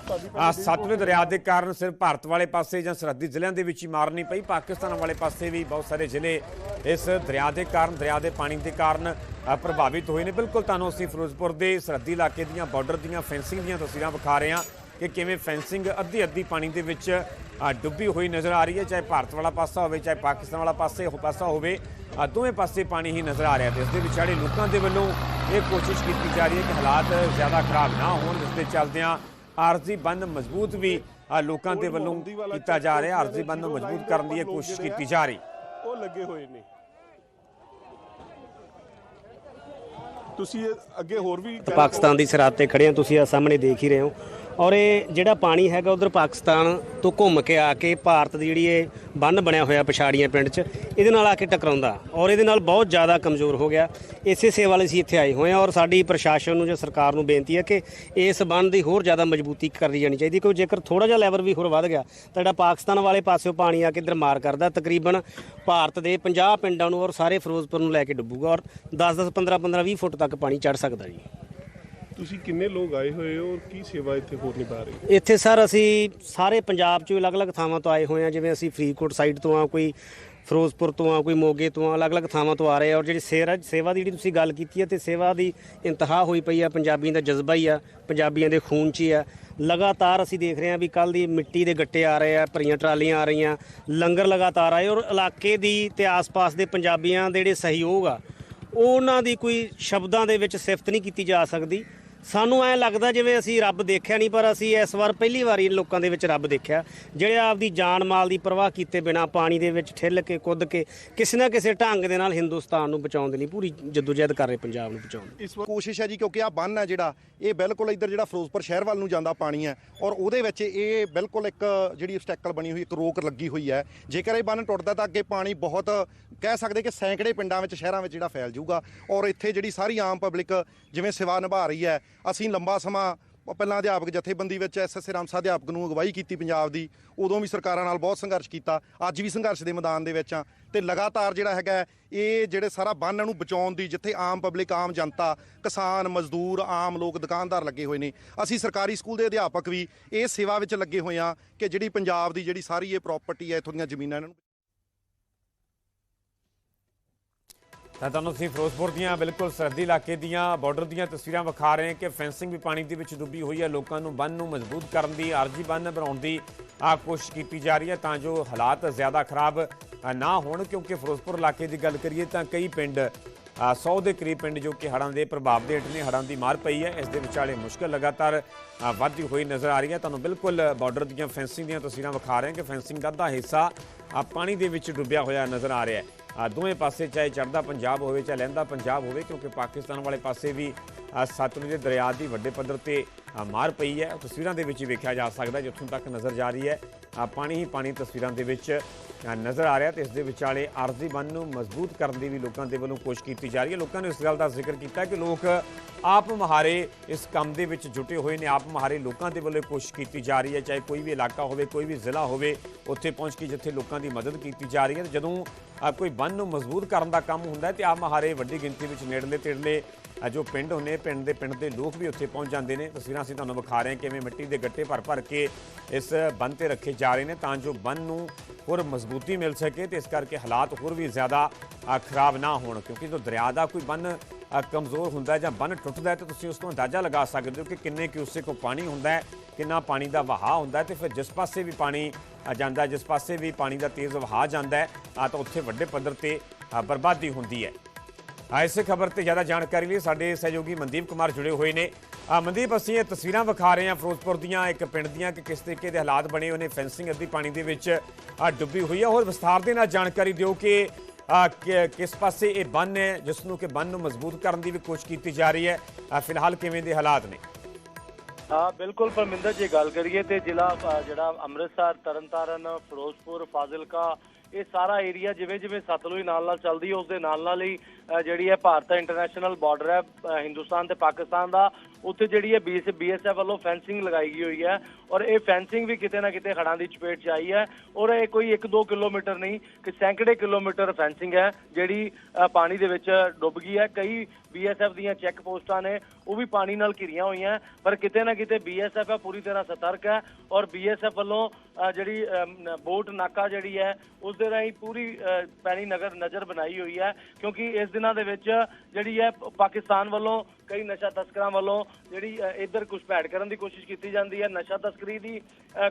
ਸਤਲੁਜ ਦਰਿਆ ਦੇ ਕਾਰਨ ਸਿਰਫ ਭਾਰਤ ਵਾਲੇ ਪਾਸੇ ਜਾਂ ਸਰਹੱਦੀ ਜ਼ਿਲ੍ਹਿਆਂ ਦੇ ਵਿੱਚ ਹੀ ਮਾਰ ਨਹੀਂ ਪਈ ਪਾਕਿਸਤਾਨ ਵਾਲੇ ਪਾਸੇ ਵੀ ਬਹੁਤ ਸਾਰੇ ਜ਼ਿਲ੍ਹੇ ਇਸ ਦਰਿਆ ਦੇ ਕਾਰਨ ਦਰਿਆ ਦੇ ਪਾਣੀ ਦੇ ਕਾਰਨ ਪ੍ਰਭਾਵਿਤ ਹੋਏ ਨੇ। ਬਿਲਕੁਲ ਤੁਹਾਨੂੰ ਅਸੀਂ ਫਿਰੋਜ਼ਪੁਰ ਦੇ ਸਰਹੱਦੀ ਇਲਾਕੇ ਦੀਆਂ ਬਾਰਡਰ ਦੀਆਂ ਫੈਂਸਿੰਗ ਦੀਆਂ ਤਸਵੀਰਾਂ ਵਿਖਾ ਰਹੇ ਹਾਂ ਕਿ ਕਿਵੇਂ ਫੈਂਸਿੰਗ ਅੱਧੀ ਅੱਧੀ ਪਾਣੀ ਦੇ ਵਿੱਚ ਡੁੱਬੀ ਹੋਈ ਨਜ਼ਰ ਆ ਰਹੀ ਹੈ ਚਾਹੇ ਭਾਰਤ ਵਾਲਾ ਪਾਸਾ ਹੋਵੇ ਚਾਹੇ ਪਾਕਿਸਤਾਨ ਵਾਲਾ ਪਾਸੇ ਉਹ ਪਾਸਾ ਹੋਵੇ ਦੋਵੇਂ ਪਾਸੇ ਪਾਣੀ ਹੀ ਨਜ਼ਰ ਆ ਰਿਹਾ ਤੇ ਇਸ ਦੇ ਵਿਚਾਲੇ ਲੋਕਾਂ ਦੇ ਵੱਲੋਂ ਇਹ ਕੋਸ਼ਿਸ਼ ਕੀਤੀ ਜਾ ਰਹੀ ਹੈ ਕਿ ਹਾਲਾਤ ਜ਼ਿਆਦਾ ਖਰਾਬ ਨਾ ਹੋਣ ਜਿਸ ਦੇ ਚੱਲਦਿਆਂ ਆਰਜ਼ੀ ਬੰਨ ਮਜ਼ਬੂਤ ਵੀ ਲੋਕਾਂ ਦੇ ਵੱਲੋਂ ਕੀਤਾ ਜਾ ਰਿਹਾ ਆਰਜ਼ੀ ਬੰਨ ਨੂੰ ਮਜ਼ਬੂਤ ਕਰਨ ਦੀ ਇਹ ਕੋਸ਼ਿਸ਼ ਕੀਤੀ ਜਾ ਰਹੀ। ਉਹ ਲੱਗੇ ਹੋਏ ਨੇ। ਤੁਸੀਂ ਅੱਗੇ ਹੋਰ ਵੀ ਪਾਕਿਸਤਾਨ ਦੀ ਸਰਹੱਦ ਤੇ ਖੜੇ ਆ ਤੁਸੀਂ ਆ ਸਾਹਮਣੇ ਦੇਖ ਹੀ ਰਹੇ ਹੋ। ਔਰ ਇਹ ਜਿਹੜਾ ਪਾਣੀ ਹੈਗਾ ਉਧਰ ਪਾਕਿਸਤਾਨ ਤੋਂ ਘੁੰਮ ਕੇ ਆ ਕੇ ਭਾਰਤ ਦੀ ਜਿਹੜੀ ਇਹ ਬੰਨ ਬਣਿਆ ਹੋਇਆ ਪਛਾੜੀਆਂ ਪਿੰਡ 'ਚ, ਇਹਦੇ ਨਾਲ ਆ ਕੇ ਟਕਰਾਉਂਦਾ। ਔਰ ਇਹਦੇ ਨਾਲ ਬਹੁਤ ਜ਼ਿਆਦਾ ਕਮਜ਼ੋਰ ਹੋ ਗਿਆ। ਇਸੇ ਸੇਵਾ ਲਈ ਅਸੀਂ ਇੱਥੇ ਆਏ ਹੋਏ ਹਾਂ ਔਰ ਸਾਡੀ ਪ੍ਰਸ਼ਾਸਨ ਨੂੰ ਜਾਂ ਸਰਕਾਰ ਨੂੰ ਬੇਨਤੀ ਹੈ ਕਿ ਇਸ ਬੰਨ ਦੀ ਹੋਰ ਜ਼ਿਆਦਾ ਮਜ਼ਬੂਤੀ ਕਰੀ ਜਾਣੀ ਚਾਹੀਦੀ ਕਿਉਂਕਿ ਜੇਕਰ ਥੋੜਾ ਜਿਹਾ ਲੈਵਲ ਵੀ ਹੋਰ ਵੱਧ ਗਿਆ, ਤਾਂ ਜਿਹੜਾ ਪਾਕਿਸਤਾਨ ਵਾਲੇ ਪਾਸਿਓਂ ਪਾਣੀ ਆ ਕੇ ਇੱਧਰ ਮਾਰ ਕਰਦਾ। ਤਕਰੀਬਨ ਭਾਰਤ ਦੇ 50 ਪਿੰਡਾਂ ਨੂੰ ਔਰ ਸਾਰੇ ਫਿਰੋਜ਼ਪੁਰ ਨੂੰ ਲੈ ਕੇ ਡੁੱਬੂਗਾ ਔਰ 10 10 15 15 20 ਫੁੱਟ ਤੱਕ ਪਾਣੀ ਚੜ ਸਕਦਾ ਜੀ। ਤੁਸੀਂ ਕਿੰਨੇ ਲੋਕ ਆਏ ਹੋਏ ਹੋ ਔਰ ਕੀ ਸੇਵਾ ਇੱਥੇ ਹੋਰ ਨਿਭਾ ਰਹੇ ਹੋ? ਇੱਥੇ ਸਰ ਅਸੀਂ ਸਾਰੇ ਪੰਜਾਬ ਚੋਂ ਅਲੱਗ-ਅਲੱਗ ਥਾਵਾਂ ਤੋਂ ਆਏ ਹੋਏ ਆ ਜਿਵੇਂ ਅਸੀਂ ਫਰੀਦਕੋਟ ਸਾਈਡ ਤੋਂ ਆ ਕੋਈ ਫਿਰੋਜ਼ਪੁਰ ਤੋਂ ਆ ਕੋਈ ਮੋਗੇ ਤੋਂ ਆ ਅਲੱਗ-ਅਲੱਗ ਥਾਵਾਂ ਤੋਂ ਆ ਰਹੇ ਆ ਔਰ ਜਿਹੜੀ ਸੇਵਾ ਸੇਵਾ ਦੀ ਜਿਹੜੀ ਤੁਸੀਂ ਗੱਲ ਕੀਤੀ ਹੈ ਤੇ ਸੇਵਾ ਦੀ ਇੰਤਹਾ ਹੋਈ ਪਈ ਆ, ਪੰਜਾਬੀਆਂ ਦਾ ਜਜ਼ਬਾ ਹੀ ਆ, ਪੰਜਾਬੀਆਂ ਦੇ ਖੂਨ 'ਚ ਹੀ ਆ। ਲਗਾਤਾਰ ਅਸੀਂ ਦੇਖ ਰਹੇ ਹਾਂ ਵੀ ਕੱਲ ਦੀ ਮਿੱਟੀ ਦੇ ਗੱਟੇ ਆ ਰਹੇ ਆ, ਭਰੀਆਂ ਟਰਾਲੀਆਂ ਆ ਰਹੀਆਂ, ਲੰਗਰ ਲਗਾਤਾਰ ਆਏ ਔਰ ਇਲਾਕੇ ਦੀ ਤੇ ਆਸ-ਪਾਸ ਦੇ ਪੰਜਾਬੀਆਂ ਦੇ ਜਿਹੜੇ ਸਹਿਯੋਗ ਆ, ਉਹਨਾਂ ਦੀ ਕੋਈ ਸ਼ਬਦਾਂ ਦੇ ਵਿੱਚ ਸਿਫਤ ਨਹੀਂ ਕੀਤੀ ਜਾ ਸਕਦੀ। ਸਾਨੂੰ ਐ ਲੱਗਦਾ ਜਿਵੇਂ ਅਸੀਂ ਰੱਬ ਦੇਖਿਆ ਨਹੀਂ, ਪਰ ਅਸੀਂ ਇਸ ਵਾਰ ਪਹਿਲੀ ਵਾਰੀ ਲੋਕਾਂ ਦੇ ਵਿੱਚ ਰੱਬ ਦੇਖਿਆ ਜਿਹੜੇ ਆਪਦੀ ਜਾਨ ਮਾਲ ਦੀ ਪਰਵਾਹ ਕੀਤੇ ਬਿਨਾ ਪਾਣੀ ਦੇ ਵਿੱਚ ਠਿੱਲ ਕੇ, ਕੁੱਦ ਕੇ ਕਿਸੇ ਨਾ ਕਿਸੇ ਢੰਗ ਦੇ ਨਾਲ ਹਿੰਦੁਸਤਾਨ ਨੂੰ ਬਚਾਉਣ ਦੇ ਲਈ ਪੂਰੀ ਜਦੋਜਹਿਦ ਕਰ ਰਹੇ ਪੰਜਾਬ ਨੂੰ ਬਚਾਉਣ ਦੀ। ਇਸ ਵਕਤ ਕੋਸ਼ਿਸ਼ ਹੈ ਜੀ, ਕਿਉਂਕਿ ਆ ਬੰਨ ਹੈ ਜਿਹੜਾ, ਇਹ ਬਿਲਕੁਲ ਇੱਧਰ ਜਿਹੜਾ ਫਿਰੋਜ਼ਪੁਰ ਸ਼ਹਿਰ ਵੱਲ ਨੂੰ ਜਾਂਦਾ ਪਾਣੀ ਹੈ ਔਰ ਉਹਦੇ ਵਿੱਚ ਇਹ ਬਿਲਕੁਲ ਇੱਕ ਜਿਹੜੀ ਸਟੈਕਲ ਬਣੀ ਹੋਈ, ਇੱਕ ਰੋਕ ਲੱਗੀ ਹੋਈ ਹੈ ਜੇਕਰ ਇਹ ਬੰਨ ਟੁੱਟਦਾ ਤਾਂ ਅੱਗੇ ਪਾਣੀ ਬਹੁਤ ਕਹਿ ਸਕਦੇ ਕਿ ਸੈਂਕੜੇ ਪਿੰਡਾਂ ਵਿੱਚ, ਸ਼ਹਿਰਾਂ ਵਿੱਚ ਜਿਹੜਾ ਫੈਲ ਜਾਊਗਾ ਔਰ ਇੱਥੇ ਜਿਹੜੀ ਸਾਰੀ ਆਮ ਪਬਲਿਕ ਜਿਵੇਂ ਸੇਵਾ ਨਿਭਾ ਰਹੀ ਹੈ ਅਸੀਂ ਲੰਬਾ ਸਮਾਂ ਪਹਿਲਾਂ ਅਧਿਆਪਕ ਜਥੇਬੰਦੀ ਵਿੱਚ ਐਸਐਸ ਰਾਮਸਾ ਅਧਿਆਪਕ ਨੂੰ ਅਗਵਾਈ ਕੀਤੀ ਪੰਜਾਬ ਦੀ, ਉਦੋਂ ਵੀ ਸਰਕਾਰਾਂ ਨਾਲ ਬਹੁਤ ਸੰਘਰਸ਼ ਕੀਤਾ, ਅੱਜ ਵੀ ਸੰਘਰਸ਼ ਦੇ ਮੈਦਾਨ ਦੇ ਵਿੱਚ ਆ ਤੇ ਲਗਾਤਾਰ ਜਿਹੜਾ ਹੈਗਾ ਇਹ ਜਿਹੜੇ ਸਾਰਾ ਬੰਨ ਨੂੰ ਬਚਾਉਣ ਦੀ, ਜਿੱਥੇ ਆਮ ਪਬਲਿਕ, ਆਮ ਜਨਤਾ, ਕਿਸਾਨ, ਮਜ਼ਦੂਰ, ਆਮ ਲੋਕ, ਦੁਕਾਨਦਾਰ ਲੱਗੇ ਹੋਏ ਨੇ। ਅਸੀਂ ਸਰਕਾਰੀ ਸਕੂਲ ਦੇ ਅਧਿਆਪਕ ਵੀ ਇਹ ਸੇਵਾ ਵਿੱਚ ਲੱਗੇ ਹੋਏ ਆ ਕਿ ਜਿਹੜੀ ਪੰਜਾਬ ਦੀ ਜਿਹੜੀ ਸਾਰੀ ਇਹ ਪ੍ਰਾਪਰਟੀ ਹੈ, ਇੱਥੋਂ ਦੀਆਂ ਜ਼ਮੀਨਾਂ ਇਹਨਾਂ ਨੂੰ ਤਾਂ ਤੁਹਾਨੂੰ ਅਸੀਂ ਫਿਰੋਜ਼ਪੁਰ ਦੀਆਂ ਬਿਲਕੁਲ ਸਰਹੱਦੀ ਇਲਾਕੇ ਦੀਆਂ ਬਾਰਡਰ ਦੀਆਂ ਤਸਵੀਰਾਂ ਵਿਖਾ ਰਹੇ ਹਾਂ ਕਿ ਫੈਂਸਿੰਗ ਵੀ ਪਾਣੀ ਦੇ ਵਿੱਚ ਡੁੱਬੀ ਹੋਈ ਹੈ। ਲੋਕਾਂ ਨੂੰ ਬੰਨ ਨੂੰ ਮਜ਼ਬੂਤ ਕਰਨ ਦੀ ਆਰਜੀ ਬੰਨ ਬਣਾਉਣ ਦੀ ਆ ਕੋਸ਼ਿਸ਼ ਕੀਤੀ ਜਾ ਰਹੀ ਹੈ ਤਾਂ ਜੋ ਹਾਲਾਤ ਜ਼ਿਆਦਾ ਖਰਾਬ ਨਾ ਹੋਣ। ਕਿਉਂਕਿ ਫਿਰੋਜ਼ਪੁਰ ਇਲਾਕੇ ਦੀ ਗੱਲ ਕਰੀਏ ਤਾਂ ਕਈ ਪਿੰਡ 100 ਦੇ ਕਰੀਬ ਪਿੰਡ ਜੋ ਕਿ ਹੜ੍ਹਾਂ ਦੇ ਪ੍ਰਭਾਵ ਦੇ ਹੇਠ ਨੇ, ਹੜ੍ਹਾਂ ਦੀ ਮਾਰ ਪਈ ਹੈ। ਇਸ ਦੇ ਵਿਚਾਲੇ ਮੁਸ਼ਕਲ ਲਗਾਤਾਰ ਵੱਧਦੀ ਹੋਈ ਨਜ਼ਰ ਆ ਰਹੀ ਹੈ। ਤੁਹਾਨੂੰ ਬਿਲਕੁਲ ਬਾਰਡਰ ਦੀਆਂ ਫੈਂਸਿੰਗ ਦੀਆਂ ਤਸਵੀਰਾਂ ਵਿਖਾ ਰਹੇ ਹਾਂ ਕਿ ਫੈਂਸਿੰਗ ਦਾ ਅੱਧਾ ਹਿੱਸਾ ਪਾਣੀ ਦੇ ਵਿੱਚ ਡੁੱਬਿਆ ਹੋਇਆ ਨਜ਼ਰ ਆ ਰਿਹਾ ਹੈ। ਦੋਵੇਂ ਪਾਸੇ ਚਾਹੇ ਚੜ੍ਹਦਾ ਪੰਜਾਬ ਹੋਵੇ, ਚਾਹੇ ਲਹਿੰਦਾ ਪੰਜਾਬ ਹੋਵੇ, ਕਿਉਂਕਿ ਪਾਕਿਸਤਾਨ ਵਾਲੇ ਪਾਸੇ ਵੀ ਸਤਲੁਜ ਦੇ ਦਰਿਆ ਦੀ ਵੱਡੇ ਪੱਧਰ ਤੇ ਮਾਰ ਪਈ ਹੈ। ਤਸਵੀਰਾਂ ਦੇ ਵਿੱਚ ਹੀ ਵੇਖਿਆ ਜਾ ਸਕਦਾ ਜਿੱਥੋਂ ਤੱਕ ਨਜ਼ਰ ਜਾ ਰਹੀ ਹੈ ਪਾਣੀ ਹੀ ਪਾਣੀ ਤਸਵੀਰਾਂ ਦੇ ਵਿੱਚ ਨਜ਼ਰ ਆ ਰਿਹਾ ਤੇ ਇਸ ਦੇ ਵਿਚਾਲੇ ਆਰਜ਼ੀ ਬੰਨ ਨੂੰ ਮਜ਼ਬੂਤ ਕਰਨ ਦੀ ਵੀ ਲੋਕਾਂ ਦੇ ਵੱਲੋਂ ਕੋਸ਼ਿਸ਼ ਕੀਤੀ ਜਾ ਰਹੀ ਹੈ। ਲੋਕਾਂ ਨੇ ਇਸ ਗੱਲ ਦਾ ਜ਼ਿਕਰ ਕੀਤਾ ਕਿ ਲੋਕ ਆਪ ਮਹਾਰੇ ਇਸ ਕੰਮ ਦੇ ਵਿੱਚ ਜੁਟੇ ਹੋਏ ਨੇ, ਆਪ ਮਹਾਰੇ ਲੋਕਾਂ ਦੇ ਵੱਲੋਂ ਕੋਸ਼ਿਸ਼ ਕੀਤੀ ਜਾ ਰਹੀ ਹੈ, ਚਾਹੇ ਕੋਈ ਵੀ ਇਲਾਕਾ ਹੋਵੇ, ਕੋਈ ਵੀ ਜ਼ਿਲ੍ਹਾ ਹੋਵੇ, ਉੱਥੇ ਪਹੁੰਚ ਕੇ ਜਿੱਥੇ ਲੋਕਾਂ ਦੀ ਮਦਦ ਕੀਤੀ ਜਾ ਰਹੀ ਹੈ। ਜਦੋਂ ਕੋਈ ਬੰਨ ਨੂੰ ਮਜ਼ਬੂਤ ਕਰਨ ਦਾ ਕੰਮ ਹੁੰਦਾ ਹੈ ਤੇ ਆਪ ਮਹਾਰੇ ਵੱਡੀ ਗਿਣਤੀ ਵਿੱਚ ਨੇੜਲੇ ਤੇੜਲੇ ਜੋ ਪਿੰਡ ਹੁੰਦੇ ਪਿੰਡ ਦੇ ਪਿੰਡ ਦੇ ਲੋਕ ਵੀ ਉੱਥੇ ਪਹੁੰਚ ਜਾਂਦੇ ਨੇ। ਤਸਵੀਰਾਂ ਅਸੀਂ ਤੁਹਾਨੂੰ ਵਿਖਾ ਰਹੇ ਹਾਂ ਕਿਵੇਂ ਮਿੱਟੀ ਦੇ ਗੱਟੇ ਭਰ ਭਰ ਕੇ ਇਸ ਬੰਨ ਤੇ ਰੱਖੇ ਜਾ ਰਹੇ ਨੇ ਤਾਂ ਜੋ ਬੰਨ ਨੂੰ ਹੋਰ ਮਜ਼ਬੂਤੀ ਮਿਲ ਸਕੇ ਤੇ ਇਸ ਕਰਕੇ ਹਾਲਾਤ ਹੋਰ ਵੀ ਜ਼ਿਆਦਾ ਖਰਾਬ ਨਾ ਹੋਣ। ਕਿਉਂਕਿ ਜਦੋਂ ਦਰਿਆ ਦਾ ਕੋਈ ਬੰਨ ਕਮਜ਼ੋਰ ਹੁੰਦਾ ਜਾਂ ਬੰਨ ਟੁੱਟਦਾ ਤਾਂ ਤੁਸੀਂ ਉਸ ਤੋਂ ਅੰਦਾਜ਼ਾ ਲਗਾ ਸਕਦੇ ਹੋ ਕਿ ਕਿੰਨੇ ਕਿਉਸੇ ਪਾਣੀ ਹੁੰਦਾ ਹੈ, ਕਿੰਨਾ ਪਾਣੀ ਦਾ ਵਹਾਅ ਹੁੰਦਾ ਹੈ ਤੇ ਫਿਰ ਜਿਸ ਪਾਸੇ ਵੀ ਪਾਣੀ ਜਾਂਦਾ ਜਿਸ ਪਾਸੇ ਵੀ ਪਾਣੀ ਦਾ ਤੇਜ਼ ਵਹਾਅ ਜਾਂਦਾ ਹੈ ਤਾਂ ਉੱਥੇ ਵੱਡੇ ਪੱਧਰ ਤੇ ਬਰਬਾਦੀ ਹੁੰਦੀ ਹੈ। ਆ ਖਬਰ ਤੇ ਜ਼ਿਆਦਾ ਜਾਣਕਾਰੀ ਲਈ ਸਾਡੇ ਸਹਿਯੋਗੀ ਮਨਦੀਪ ਕੁਮਾਰ ਜੁੜੇ ਹੋਏ ਨੇ। ਮਨਦੀਪ, ਅਸੀਂ ਇਹ ਤਸਵੀਰਾਂ ਵਿਖਾ ਰਹੇ ਹਾਂ ਫਿਰੋਜ਼ਪੁਰ ਦੀਆਂ, ਇੱਕ ਪਿੰਡ ਦੀਆਂ, ਕਿ ਕਿਸ ਤਰੀਕੇ ਦੇ ਹਾਲਾਤ ਬਣੇ ਹੋਏ ਨੇ ਫੈਂਸਿੰਗ ਅੱਧੀ ਪਾਣੀ ਦੇ ਵਿੱਚ ਡੁੱਬੀ ਹੋਈ ਹੈ ਹੋਰ ਵਿਸਥਾਰ ਦੇ ਨਾਲ ਜਾਣਕਾਰੀ ਦਿਓ ਕਿ ਕਿਸ ਪਾਸੇ ਇਹ ਬੰਨ ਹੈ ਜਿਸ ਨੂੰ ਕਿ ਬੰਨ ਨੂੰ ਮਜ਼ਬੂਤ ਕਰਨ ਦੀ ਵੀ ਕੋਸ਼ਿਸ਼ ਕੀਤੀ ਜਾ ਰਹੀ ਹੈ। ਫਿਲਹਾਲ ਕਿਵੇਂ ਦੇ ਹਾਲਾਤ ਨੇ? ਹਾਂ, ਬਿਲਕੁਲ ਪਰਮਿੰਦਰ ਜੀ, ਗੱਲ ਕਰੀਏ ਤੇ ਜ਼ਿਲ੍ਹਾ ਜਿਹੜਾ ਅੰਮ੍ਰਿਤਸਰ, ਤਰਨਤਾਰਨ, ਫਿਰੋਜ਼ਪੁਰ, ਫਾਜ਼ਿਲਕਾ, ਇਹ ਸਾਰਾ ਏਰੀਆ ਜਿਵੇਂ ਜਿਵੇਂ ਸਤਲੁਜ ਨਾਲ ਨਾਲ ਚੱਲਦੀ ਹੈ ਉਸ ਦੇ ਨਾਲ ਨਾਲ ਹੀ ਜਿਹੜੀ ਹੈ ਭਾਰਤ ਇੰਟਰਨੈਸ਼ਨਲ ਬਾਰਡਰ ਹੈ ਹਿੰਦੁਸਤਾਨ ਤੇ ਪਾਕਿਸਤਾਨ ਦਾ। ਉੱਥੇ ਜਿਹੜੀ ਹੈ ਬੀਐਸ ਬੀਐਸਐਫ ਵੱਲੋਂ ਫੈਂਸਿੰਗ ਲਗਾਈ ਗਈ ਹੋਈ ਹੈ ਔਰ ਇਹ ਫੈਂਸਿੰਗ ਵੀ ਕਿਤੇ ਨਾ ਕਿਤੇ ਹੜਾਂ ਦੀ ਚਪੇਟ 'ਚ ਆਈ ਹੈ ਔਰ ਇਹ ਕੋਈ 1-2 ਕਿਲੋਮੀਟਰ ਨਹੀਂ, ਕਿ ਸੈਂਕੜੇ ਕਿਲੋਮੀਟਰ ਫੈਂਸਿੰਗ ਹੈ, ਜਿਹੜੀ ਪਾਣੀ ਦੇ ਵਿੱਚ ਡੁੱਬ ਗਈ ਹੈ। ਕਈ ਬੀਐਸਐਫ ਦੀਆਂ ਚੈੱਕ ਪੋਸਟਾਂ ਨੇ, ਉਹ ਵੀ ਪਾਣੀ ਨਾਲ ਘਿਰੀਆਂ ਹੋਈਆਂ, ਪਰ ਕਿਤੇ ਨਾ ਕਿਤੇ ਬੀਐਸਐਫ ਹੈ, ਪੂਰੀ ਤਰ੍ਹਾਂ ਸਤਰਕ ਹੈ ਔਰ ਬੀਐਸਐਫ ਵੱਲੋਂ ਜਿਹੜੀ ਬੋਟ ਨਾਕਾ ਜਿਹੜੀ ਹੈ ਉਸ ਦੇ ਰਾਹੀਂ ਪੂਰੀ ਪੈਣੀ ਨਗਰ ਨਜ਼ਰ ਬਣਾਈ ਹੋਈ ਹੈ, ਕਿਉਂਕਿ ਇਸ ਦਿਨਾਂ ਦੇ ਵਿੱਚ ਜਿਹੜੀ ਹੈ ਪਾਕਿਸਤਾਨ ਵੱਲੋਂ ਕਈ ਨਸ਼ਾ ਤਸਕਰਾਂ ਵੱਲੋਂ ਜਿਹੜੀ ਇੱਧਰ ਘੁਸਪੈਠ ਕਰਨ ਦੀ ਕੋਸ਼ਿਸ਼ ਕੀਤੀ ਜਾਂਦੀ ਹੈ, ਨਸ਼ਾ ਤਸਕਰੀ ਦੀ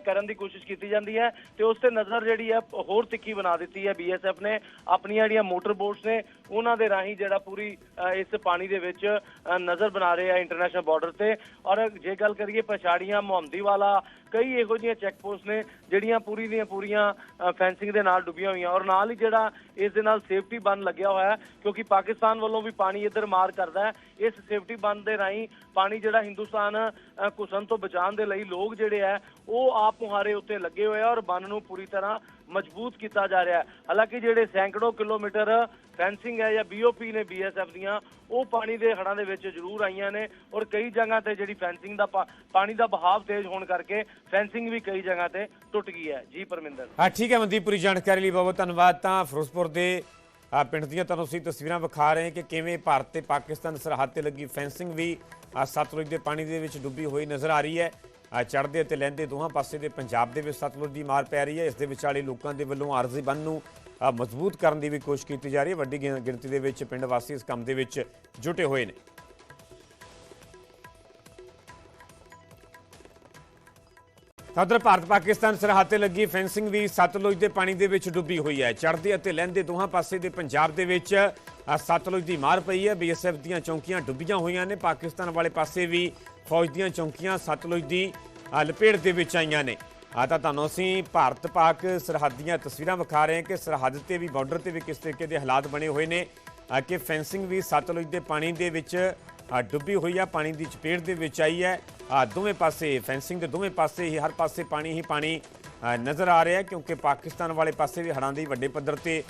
ਕਰਨ ਦੀ ਕੋਸ਼ਿਸ਼ ਕੀਤੀ ਜਾਂਦੀ ਹੈ ਤੇ ਉਸ ਤੇ ਨਜ਼ਰ ਜਿਹੜੀ ਹੈ ਹੋਰ ਤਿੱਖੀ ਬਣਾ ਦਿੱਤੀ ਹੈ ਬੀਐਸਐਫ ਨੇ। ਆਪਣੀਆਂ ਜਿਹੜੀਆਂ ਮੋਟਰ ਬੋਟਸ ਨੇ, ਉਹਨਾਂ ਦੇ ਰਾਹੀਂ ਜਿਹੜਾ ਪੂਰੀ ਇਸ ਪਾਣੀ ਦੇ ਵਿੱਚ ਨਜ਼ਰ ਬਣਾ ਰਹੇ ਆ ਇੰਟਰਨੈਸ਼ਨਲ ਬਾਰਡਰ ਤੇ। ਔਰ ਜੇ ਗੱਲ ਕਰੀਏ ਪਛਾੜੀਆਂ ਮੁਹੰਮਦੀ ਵਾਲਾ ਕਈ ਇਹੋ ਜਿਹੀਆਂ ਚੈੱਕ ਪੋਸਟ ਨੇ ਜਿਹੜੀਆਂ ਪੂਰੀ ਦੀਆਂ ਪੂਰੀਆਂ ਫੈਂਸਿੰਗ ਦੇ ਨਾਲ ਡੁੱਬੀਆਂ ਹੋਈਆਂ। ਔਰ ਨਾਲ ਹੀ ਜਿਹੜਾ ਇਸ ਦੇ ਨਾਲ ਸੇਫਟੀ ਬੰਨ ਲੱਗਿਆ ਹੋਇਆ ਕਿਉਂਕਿ ਪਾਕਿਸਤਾਨ ਵੱਲੋਂ ਵੀ ਪਾਣੀ ਇੱਧਰ ਮਾਰ ਕਰਦਾ ਹੈ। ਇਸ ਸੇਫਟੀ ਬੰਨ ਦੇ ਰਾਹੀਂ ਪਾਣੀ ਜਿਹੜਾ ਹਿੰਦੁਸਤਾਨ ਘੁਸਣ ਤੋਂ ਬਚਾਉਣ ਦੇ ਲਈ ਲੋਕ ਜਿਹੜੇ ਹੈ ਉਹ ਆਪ ਮੁਹਾਰੇ ਉੱਤੇ ਲੱਗੇ ਹੋਏ ਆ ਔਰ ਬੰਨ ਨੂੰ ਪੂਰੀ ਤਰ੍ਹਾਂ ਮਜ਼ਬੂਤ ਕੀਤਾ ਜਾ ਰਿਹਾ ਹੈ। ਹਾਲਾਂਕਿ ਜਿਹੜੇ ਸੈਂਕੜੋ ਕਿਲੋਮੀਟਰ ਫੈਂਸਿੰਗ ਹੈ ਜਾਂ ਬੀਓਪੀ ਨੇ ਬੀਐਸਐਫ ਦੀਆਂ, ਉਹ ਪਾਣੀ ਦੇ ਹੜਾਂ ਦੇ ਵਿੱਚ ਜ਼ਰੂਰ ਆਈਆਂ ਨੇ ਔਰ ਕਈ ਜਗ੍ਹਾ ਤੇ ਜਿਹੜੀ ਫੈਂਸਿੰਗ ਦਾ ਪਾ- ਪਾਣੀ ਦਾ ਬਹਾਵ ਤੇਜ਼ ਹੋਣ ਕਰਕੇ ਫੈਂਸਿੰਗ ਵੀ ਕਈ ਜਗ੍ਹਾ ਤੇ ਟੁੱਟ ਗਈ ਹੈ। ਜੀ ਪਰਮਿੰਦਰ। ਹਾਂ, ਠੀਕ ਹੈ ਮਨਦੀਪ, ਪੂਰੀ ਜਾਣਕਾਰੀ ਲਈ ਬਹੁਤ ਬਹੁਤ ਧੰਨਵਾਦ। ਤਾਂ ਫਿਰੋਜ਼ਪੁਰ ਦੇ ਪਿੰਡ ਦੀਆਂ ਤੁਹਾਨੂੰ ਅਸੀਂ ਤਸਵੀਰਾਂ ਵਿਖਾ ਰਹੇ ਹਾਂ ਕਿ ਕਿਵੇਂ ਭਾਰਤ ਤੇ ਪਾਕਿਸਤਾਨ ਸਰਹੱਦ ਤੇ ਲੱਗੀ ਫੈਂਸਿੰਗ ਵੀ ਸਤਲੁਜ ਦੇ ਪਾਣੀ ਦੇ ਵਿੱਚ ਡੁੱਬੀ ਹੋਈ ਨਜ਼ਰ ਆ ਰਹੀ ਹੈ। ਚੜ੍ਹਦੇ ਅਤੇ ਲਹਿੰਦੇ ਦੋਹਾਂ ਪਾਸੇ ਦੇ ਪੰਜਾਬ ਦੇ ਵਿੱਚ ਸਤਲੁਜ ਦੀ ਮਾਰ ਪੈ ਰਹੀ ਹੈ। ਇਸ ਦੇ ਵਿਚਾਲੇ ਲੋਕਾਂ ਦੇ ਵੱਲੋਂ ਆਰਜ਼ੀ ਬੰਨ ਨੂੰ ਮਜ਼ਬੂਤ ਕਰਨ ਦੀ ਵੀ ਕੋਸ਼ਿਸ਼ ਕੀਤੀ ਜਾ ਰਹੀ ਹੈ। ਵੱਡੀ ਗਿਣ- ਗਿਣਤੀ ਦੇ ਵਿੱਚ ਪਿੰਡ ਵਾਸੀ ਇਸ ਕੰਮ ਦੇ ਵਿੱਚ ਜੁਟੇ ਹੋਏ ਨੇ। ਉੱਧਰ ਭਾਰਤ ਪਾਕਿਸਤਾਨ ਸਰਹੱਦ ਤੇ ਲੱਗੀ ਫੈਂਸਿੰਗ ਵੀ ਸਤਲੁਜ ਦੇ ਪਾਣੀ ਦੇ ਵਿੱਚ ਡੁੱਬੀ ਹੋਈ ਹੈ। ਚੜ੍ਹਦੇ ਅਤੇ ਲਹਿੰਦੇ ਦੋਹਾਂ ਪਾਸੇ ਦੇ ਪੰਜਾਬ ਦੇ ਵਿੱਚ ਅ, ਸਤਲੁਜ ਦੀ ਮਾਰ ਪਈ ਹੈ। ਬੀਐਸਐਫ ਦੀਆਂ ਚੌਂਕੀਆਂ ਡੁੱਬੀਆਂ ਹੋਈਆਂ ਨੇ। ਪਾਕਿਸਤਾਨ ਵਾਲੇ ਪਾਸੇ ਵੀ ਫੌਜ ਦੀਆਂ ਚੌਂਕੀਆਂ ਸਤਲੁਜ ਦੀ ਅ, ਲਪੇਟ ਦੇ ਵਿੱਚ ਆਈਆਂ ਨੇ। ਆ ਤਾਂ ਤੁਹਾਨੂੰ ਅਸੀਂ ਭਾਰਤ ਪਾਕ ਸਰਹੱਦ ਦੀਆਂ ਤਸਵੀਰਾਂ ਵਿਖਾ ਰਹੇ ਹਾਂ ਕਿ ਸਰਹੱਦ ਤੇ ਵੀ ਬਾਰਡਰ ਤੇ ਵੀ ਕਿਸ ਤਰੀਕੇ ਦੇ ਹਾਲਾਤ ਬਣੇ ਹੋਏ ਨੇ ਕਿ ਫੈਂਸਿੰਗ ਵੀ ਸਤਲੁਜ ਦੇ ਪਾਣੀ ਦੇ ਵਿੱਚ ਡੁੱਬੀ ਹੋਈ ਆ ਪਾਣੀ ਦੀ ਚਪੇਟ ਦੇ ਵਿੱਚ ਆਈ ਹੈ। ਦੋਵੇਂ ਪਾਸੇ ਫੈਂਸਿੰਗ ਦੇ ਦੋਵੇਂ ਪਾਸੇ ਹੀ ਹਰ ਪਾਸੇ ਪਾਣੀ ਹੀ ਪਾਣੀ ਨਜ਼ਰ ਆ ਰਿਹਾ ਕਿਉਂਕਿ ਪਾਕਿਸਤਾਨ ਵਾਲੇ ਪਾਸੇ ਵੀ ਹੜ੍ਹਾਂ ਦੀ ਵੱਡੇ ਪੱਧਰ ਤੇ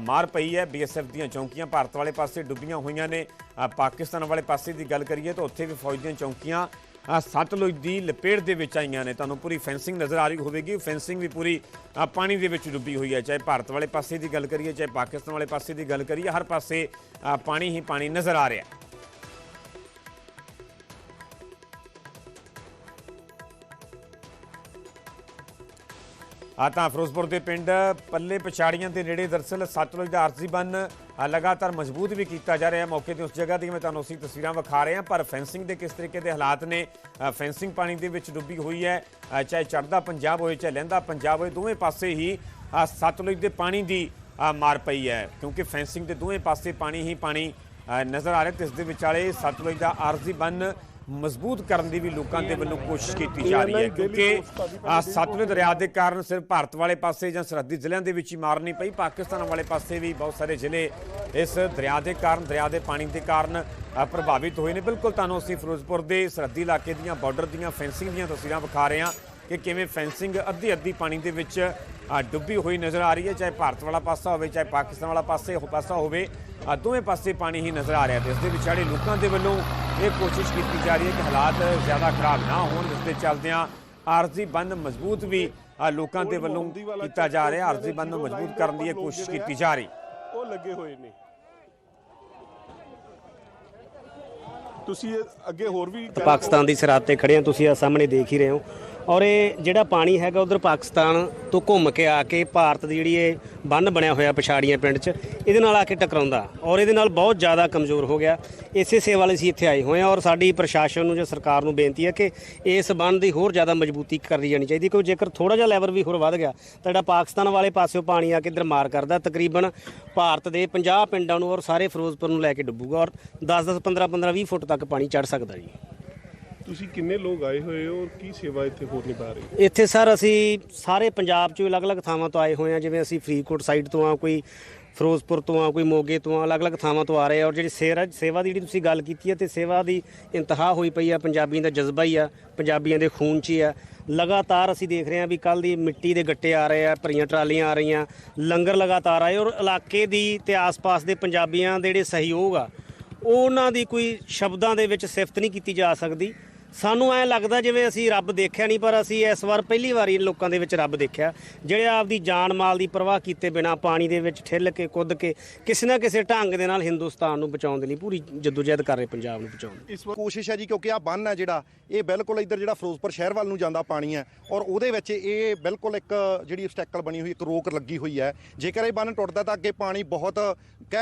ਮਾਰ ਪਈ ਹੈ। ਬੀਐਸਐਫ ਦੀਆਂ ਚੌਂਕੀਆਂ ਭਾਰਤ ਵਾਲੇ ਪਾਸੇ ਡੁੱਬੀਆਂ ਹੋਈਆਂ ਨੇ। ਪਾਕਿਸਤਾਨ ਵਾਲੇ ਪਾਸੇ ਦੀ ਗੱਲ ਕਰੀਏ ਤਾਂ ਉੱਥੇ ਵੀ ਫੌਜ ਦੀਆਂ ਚੌਂਕੀਆਂ ਆ, ਸਤਲੁਜ ਦੀ ਲਪੇਟ ਦੇ ਵਿੱਚ ਆਈਆਂ ਨੇ। ਤੁਹਾਨੂੰ ਪੂਰੀ ਫੈਂਸਿੰਗ ਨਜ਼ਰ ਆ ਰਹੀ ਹੋਵੇਗੀ। ਫੈਂਸਿੰਗ ਵੀ ਪੂਰੀ ਪਾਣੀ ਦੇ ਵਿੱਚ ਡੁੱਬੀ ਹੋਈ ਹੈ। ਚਾਹੇ ਭਾਰਤ ਵਾਲੇ ਪਾਸੇ ਦੀ ਗੱਲ ਕਰੀਏ ਚਾਹੇ ਪਾਕਿਸਤਾਨ ਵਾਲੇ ਪਾਸੇ ਦੀ ਗੱਲ ਕਰੀਏ ਹਰ ਪਾਸੇ ਪਾਣੀ ਹੀ ਪਾਣੀ ਨਜ਼ਰ ਆ ਰਿਹਾ। ਆ ਤਾਂ ਫਿਰੋਜ਼ਪੁਰ ਦੇ ਪਿੰਡ ਪੱਲੇ ਪਛਾੜੀਆਂ ਦੇ ਨੇੜੇ ਦਰਸਲ ਸਤਲੁਜ ਦਾ ਆਰਜ਼ੀ ਬੰਨ ਲਗਾਤਾਰ ਮਜ਼ਬੂਤ ਵੀ ਕੀਤਾ ਜਾ ਰਿਹਾ ਹੈ। ਮੌਕੇ ਤੇ ਉਸ ਜਗ੍ਹਾ ਦੀ ਮੈਂ ਤੁਹਾਨੂੰ ਅਸੀਂ ਤਸਵੀਰਾਂ ਵਿਖਾ ਰਹੇ ਹਾਂ, ਪਰ ਫੈਂਸਿੰਗ ਦੇ ਕਿਸ ਤਰੀਕੇ ਦੇ ਹਾਲਾਤ ਨੇ ਫੈਂਸਿੰਗ ਪਾਣੀ ਦੇ ਵਿੱਚ ਡੁੱਬੀ ਹੋਈ ਹੈ। ਚਾਹੇ ਚੜ੍ਹਦਾ ਪੰਜਾਬ ਹੋਏ, ਚਾਹੇ ਲਹਿੰਦਾ ਪੰਜਾਬ ਹੋਏ, ਦੋਵੇਂ ਪਾਸੇ ਹੀ ਸਤਲੁਜ ਦੇ ਪਾਣੀ ਦੀ ਮਾਰ ਪਈ ਹੈ। ਕਿਉਂਕਿ ਫੈਂਸਿੰਗ ਦੇ ਦੋਵੇਂ ਪਾਸੇ ਪਾਣੀ ਹੀ ਪਾਣੀ ਨਜ਼ਰ ਆ ਰਿਹਾ ਤੇ ਇਸ ਦੇ ਵਿਚਾਲੇ ਸਤਲੁਜ ਦਾ ਆਰਜ਼ੀ ਬੰਨ ਮਜ਼ਬੂਤ ਕਰਨ ਦੀ ਵੀ ਲੋਕਾਂ ਦੇ ਵੱਲੋਂ ਕੋਸ਼ਿਸ਼ ਕੀਤੀ ਜਾ ਰਹੀ ਹੈ ਕਿਉਂਕਿ ਆ ਸਤਲੁਜ ਦਰਿਆ ਦੇ ਕਾਰਨ ਸਿਰਫ ਭਾਰਤ ਵਾਲੇ ਪਾਸੇ ਜਾਂ ਸਰਹੱਦੀ ਜ਼ਿਲ੍ਹਿਆਂ ਦੇ ਵਿੱਚ ਹੀ ਮਾਰ ਨਹੀਂ ਪਈ ਪਾਕਿਸਤਾਨ ਵਾਲੇ ਪਾਸੇ ਵੀ ਬਹੁਤ ਸਾਰੇ ਜ਼ਿਲ੍ਹੇ ਇਸ ਦਰਿਆ ਦੇ ਕਾਰਨ ਦਰਿਆ ਦੇ ਪਾਣੀ ਦੇ ਕਾਰਨ ਪ੍ਰਭਾਵਿਤ ਹੋਏ ਨੇ। ਬਿਲਕੁਲ ਤੁਹਾਨੂੰ ਅਸੀਂ ਫਿਰੋਜ਼ਪੁਰ ਦੇ ਸਰਹੱਦੀ ਇਲਾਕੇ ਦੀਆਂ ਬਾਰਡਰ ਦੀਆਂ ਫੈਂਸਿੰਗ ਦੀਆਂ ਤਸਵੀਰਾਂ ਵਿਖਾ ਰਹੇ ਹਾਂ ਕਿ ਕਿਵੇਂ ਫੈਂਸਿੰਗ ਅੱਧੀ ਅੱਧੀ ਪਾਣੀ ਦੇ ਵਿੱਚ ਡੁੱਬੀ ਹੋਈ ਨਜ਼ਰ ਆ ਰਹੀ ਹੈ ਚਾਹੇ ਭਾਰਤ ਵਾਲਾ ਪਾਸਾ ਹੋਵੇ ਚਾਹੇ ਪਾਕਿਸਤਾਨ ਵਾਲਾ ਪਾਸੇ ਉਹ ਪਾਸਾ ਹੋਵੇ ਦੋਵੇਂ ਪਾਸੇ ਪਾਣੀ ਹੀ ਨਜ਼ਰ ਆ ਰਿਹਾ ਤੇ ਇਸ ਦੇ ਵਿਚਾਲੇ ਲੋਕਾਂ ਦੇ ਵੱਲੋਂ ਇਹ ਕੋਸ਼ਿਸ਼ ਕੀਤੀ ਜਾ ਰਹੀ ਹੈ ਕਿ ਹਾਲਾਤ ਜ਼ਿਆਦਾ ਖਰਾਬ ਨਾ ਹੋਣ ਜਿਸ ਦੇ ਚੱਲਦਿਆਂ ਆਰਜ਼ੀ ਬੰਦ ਮਜ਼ਬੂਤ ਵੀ ਲੋਕਾਂ ਦੇ ਵੱਲੋਂ ਕੀਤਾ ਜਾ ਰਿਹਾ ਆਰਜ਼ੀ ਬੰਦ ਨੂੰ ਮਜ਼ਬੂਤ ਕਰਨ ਦੀ ਇਹ ਕੋਸ਼ਿਸ਼ ਕੀਤੀ ਜਾ ਰਹੀ। ਉਹ ਲੱਗੇ ਹੋਏ ਨੇ। ਤੁਸੀਂ ਇਹ ਅੱਗੇ ਹੋਰ ਵੀ ਪਾਕਿਸਤਾਨ ਦੀ ਸਰਹੱਦ ਤੇ ਖੜੇ ਆ ਤੁਸੀਂ ਆ ਸਾਹਮਣੇ ਦੇਖ ਹੀ ਰਹੇ ਹੋ। ਔਰ ਇਹ ਜਿਹੜਾ ਪਾਣੀ ਹੈਗਾ ਉਧਰ ਪਾਕਿਸਤਾਨ ਤੋਂ ਘੁੰਮ ਕੇ ਆ ਕੇ ਭਾਰਤ ਦੀ ਜਿਹੜੀ ਇਹ ਬੰਨ ਬਣਿਆ ਹੋਇਆ ਪਛਾੜੀਆਂ ਪਿੰਡ 'ਚ, ਇਹਦੇ ਨਾਲ ਆ ਕੇ ਟਕਰਾਉਂਦਾ ਔਰ ਇਹਦੇ ਨਾਲ ਬਹੁਤ ਜ਼ਿਆਦਾ ਕਮਜ਼ੋਰ ਹੋ ਗਿਆ। ਇਸੇ ਸੇਵਾ ਲਈ ਅਸੀਂ ਇੱਥੇ ਆਏ ਹੋਏ ਹਾਂ ਔਰ ਸਾਡੀ ਪ੍ਰਸ਼ਾਸਨ ਨੂੰ ਜਾਂ ਸਰਕਾਰ ਨੂੰ ਬੇਨਤੀ ਹੈ ਕਿ ਇਸ ਬੰਨ ਦੀ ਹੋਰ ਜ਼ਿਆਦਾ ਮਜ਼ਬੂਤੀ ਕਰੀ ਜਾਣੀ ਚਾਹੀਦੀ ਕਿਉਂਕਿ ਜੇਕਰ ਥੋੜਾ ਜਿਹਾ ਲੈਵਲ ਵੀ ਹੋਰ ਵੱਧ ਗਿਆ ਤਾਂ ਜਿਹੜਾ ਪਾਕਿਸਤਾਨ ਵਾਲੇ ਪਾਸਿਓਂ ਪਾਣੀ ਆ ਕੇ ਇੱਧਰ ਮਾਰ ਕਰਦਾ, ਤਕਰੀਬਨ ਭਾਰਤ ਦੇ 50 ਪਿੰਡਾਂ ਨੂੰ ਔਰ ਸਾਰੇ ਫਿਰੋਜ਼ਪੁਰ ਨੂੰ ਲੈ ਕੇ ਡੁੱਬੂਗਾ ਔਰ 10-10 15-15 20 ਫੁੱਟ ਤੱਕ ਪਾਣੀ ਚੜ ਸਕਦਾ ਜੀ। ਤੁਸੀਂ ਕਿੰਨੇ ਲੋਕ ਆਏ ਹੋਏ ਹੋ ਔਰ ਕੀ ਸੇਵਾ ਇੱਥੇ ਹੋਰ ਨਿਭਾ ਰਹੇ ਰਹੀ ਇੱਥੇ ਸਰ ਅਸੀਂ ਸਾਰੇ ਪੰਜਾਬ ਚੋਂ ਅਲੱਗ-ਅਲੱਗ ਥਾਵਾਂ ਤੋਂ ਆਏ ਹੋਏ ਆ ਜਿਵੇਂ ਅਸੀਂ ਫਰੀਦਕੋਟ ਸਾਈਡ ਤੋਂ ਆ ਕੋਈ ਫਿਰੋਜ਼ਪੁਰ ਤੋਂ ਆ ਕੋਈ ਮੋਗੇ ਤੋਂ ਆ ਅਲੱਗ-ਅਲੱਗ ਥਾਵਾਂ ਤੋਂ ਆ ਰਹੇ ਆ ਔਰ ਜਿਹੜੀ ਸੇਵਾ ਸੇਵਾ ਦੀ ਜਿਹੜੀ ਤੁਸੀਂ ਗੱਲ ਕੀਤੀ ਹੈ ਤੇ ਸੇਵਾ ਦੀ ਇੰਤਹਾ ਹੋਈ ਪਈ ਆ, ਪੰਜਾਬੀਆਂ ਦਾ ਜਜ਼ਬਾ ਹੀ ਆ, ਪੰਜਾਬੀਆਂ ਦੇ ਖੂਨ 'ਚ ਹੀ ਆ। ਲਗਾਤਾਰ ਅਸੀਂ ਦੇਖ ਰਹੇ ਹਾਂ ਵੀ ਕੱਲ ਦੀ ਮਿੱਟੀ ਦੇ ਗੱਟੇ ਆ ਰਹੇ ਆ, ਭਰੀਆਂ ਟਰਾਲੀਆਂ ਆ ਰਹੀਆਂ, ਲੰਗਰ ਲਗਾਤਾਰ ਆਏ ਔਰ ਇਲਾਕੇ ਦੀ ਤੇ ਆਸ-ਪਾਸ ਦੇ ਪੰਜਾਬੀਆਂ ਦੇ ਜਿਹੜੇ ਸਹਿਯੋਗ ਆ, ਉਹਨਾਂ ਦੀ ਕੋਈ ਸ਼ਬਦਾਂ ਦੇ ਵਿੱਚ ਸਿਫਤ ਨਹੀਂ ਕੀਤੀ ਜਾ ਸਕਦੀ। ਸਾਨੂੰ ਐ ਲੱਗਦਾ ਜਿਵੇਂ ਅਸੀਂ ਰੱਬ ਦੇਖਿਆ ਨਹੀਂ, ਪਰ ਅਸੀਂ ਇਸ ਵਾਰ ਪਹਿਲੀ ਵਾਰੀ ਲੋਕਾਂ ਦੇ ਵਿੱਚ ਰੱਬ ਦੇਖਿਆ। ਜਿਹੜੇ ਆਪਦੀ ਜਾਨ ਮਾਲ ਦੀ ਪਰਵਾਹ ਕੀਤੇ ਬਿਨਾ ਪਾਣੀ ਦੇ ਵਿੱਚ ਠਿੱਲ ਕੇ, ਕੁੱਦ ਕੇ, ਕਿਸੇ ਨਾ ਕਿਸੇ ਢੰਗ ਦੇ ਨਾਲ ਹਿੰਦੁਸਤਾਨ ਨੂੰ ਬਚਾਉਣ ਦੇ ਲਈ ਪੂਰੀ ਜਦੋਜਹਿਦ ਕਰ ਰਹੇ ਪੰਜਾਬ ਨੂੰ ਬਚਾਉਣ ਦੀ। ਇਸ ਵਾਰ ਕੋਸ਼ਿਸ਼ ਹੈ ਜੀ, ਕਿਉਂਕਿ ਆ ਬੰਨ ਹੈ ਜਿਹੜਾ, ਇਹ ਬਿਲਕੁਲ ਇੱਧਰ ਜਿਹੜਾ ਫਿਰੋਜ਼ਪੁਰ ਸ਼ਹਿਰ ਵੱਲ ਨੂੰ ਜਾਂਦਾ ਪਾਣੀ ਹੈ, ਔਰ ਉਹਦੇ ਵਿੱਚ ਇਹ ਬਿਲਕੁਲ ਇੱਕ ਜਿਹੜੀ ਸਟੈਕਲ ਬਣੀ ਹੋਈ, ਇੱਕ ਰੋਕ ਲੱਗੀ ਹੋਈ ਹੈ। ਜੇਕਰ ਇਹ ਬੰਨ ਟੁੱਟਦਾ ਤਾਂ ਅੱਗੇ ਪਾਣੀ ਬਹੁਤ ਕਹਿ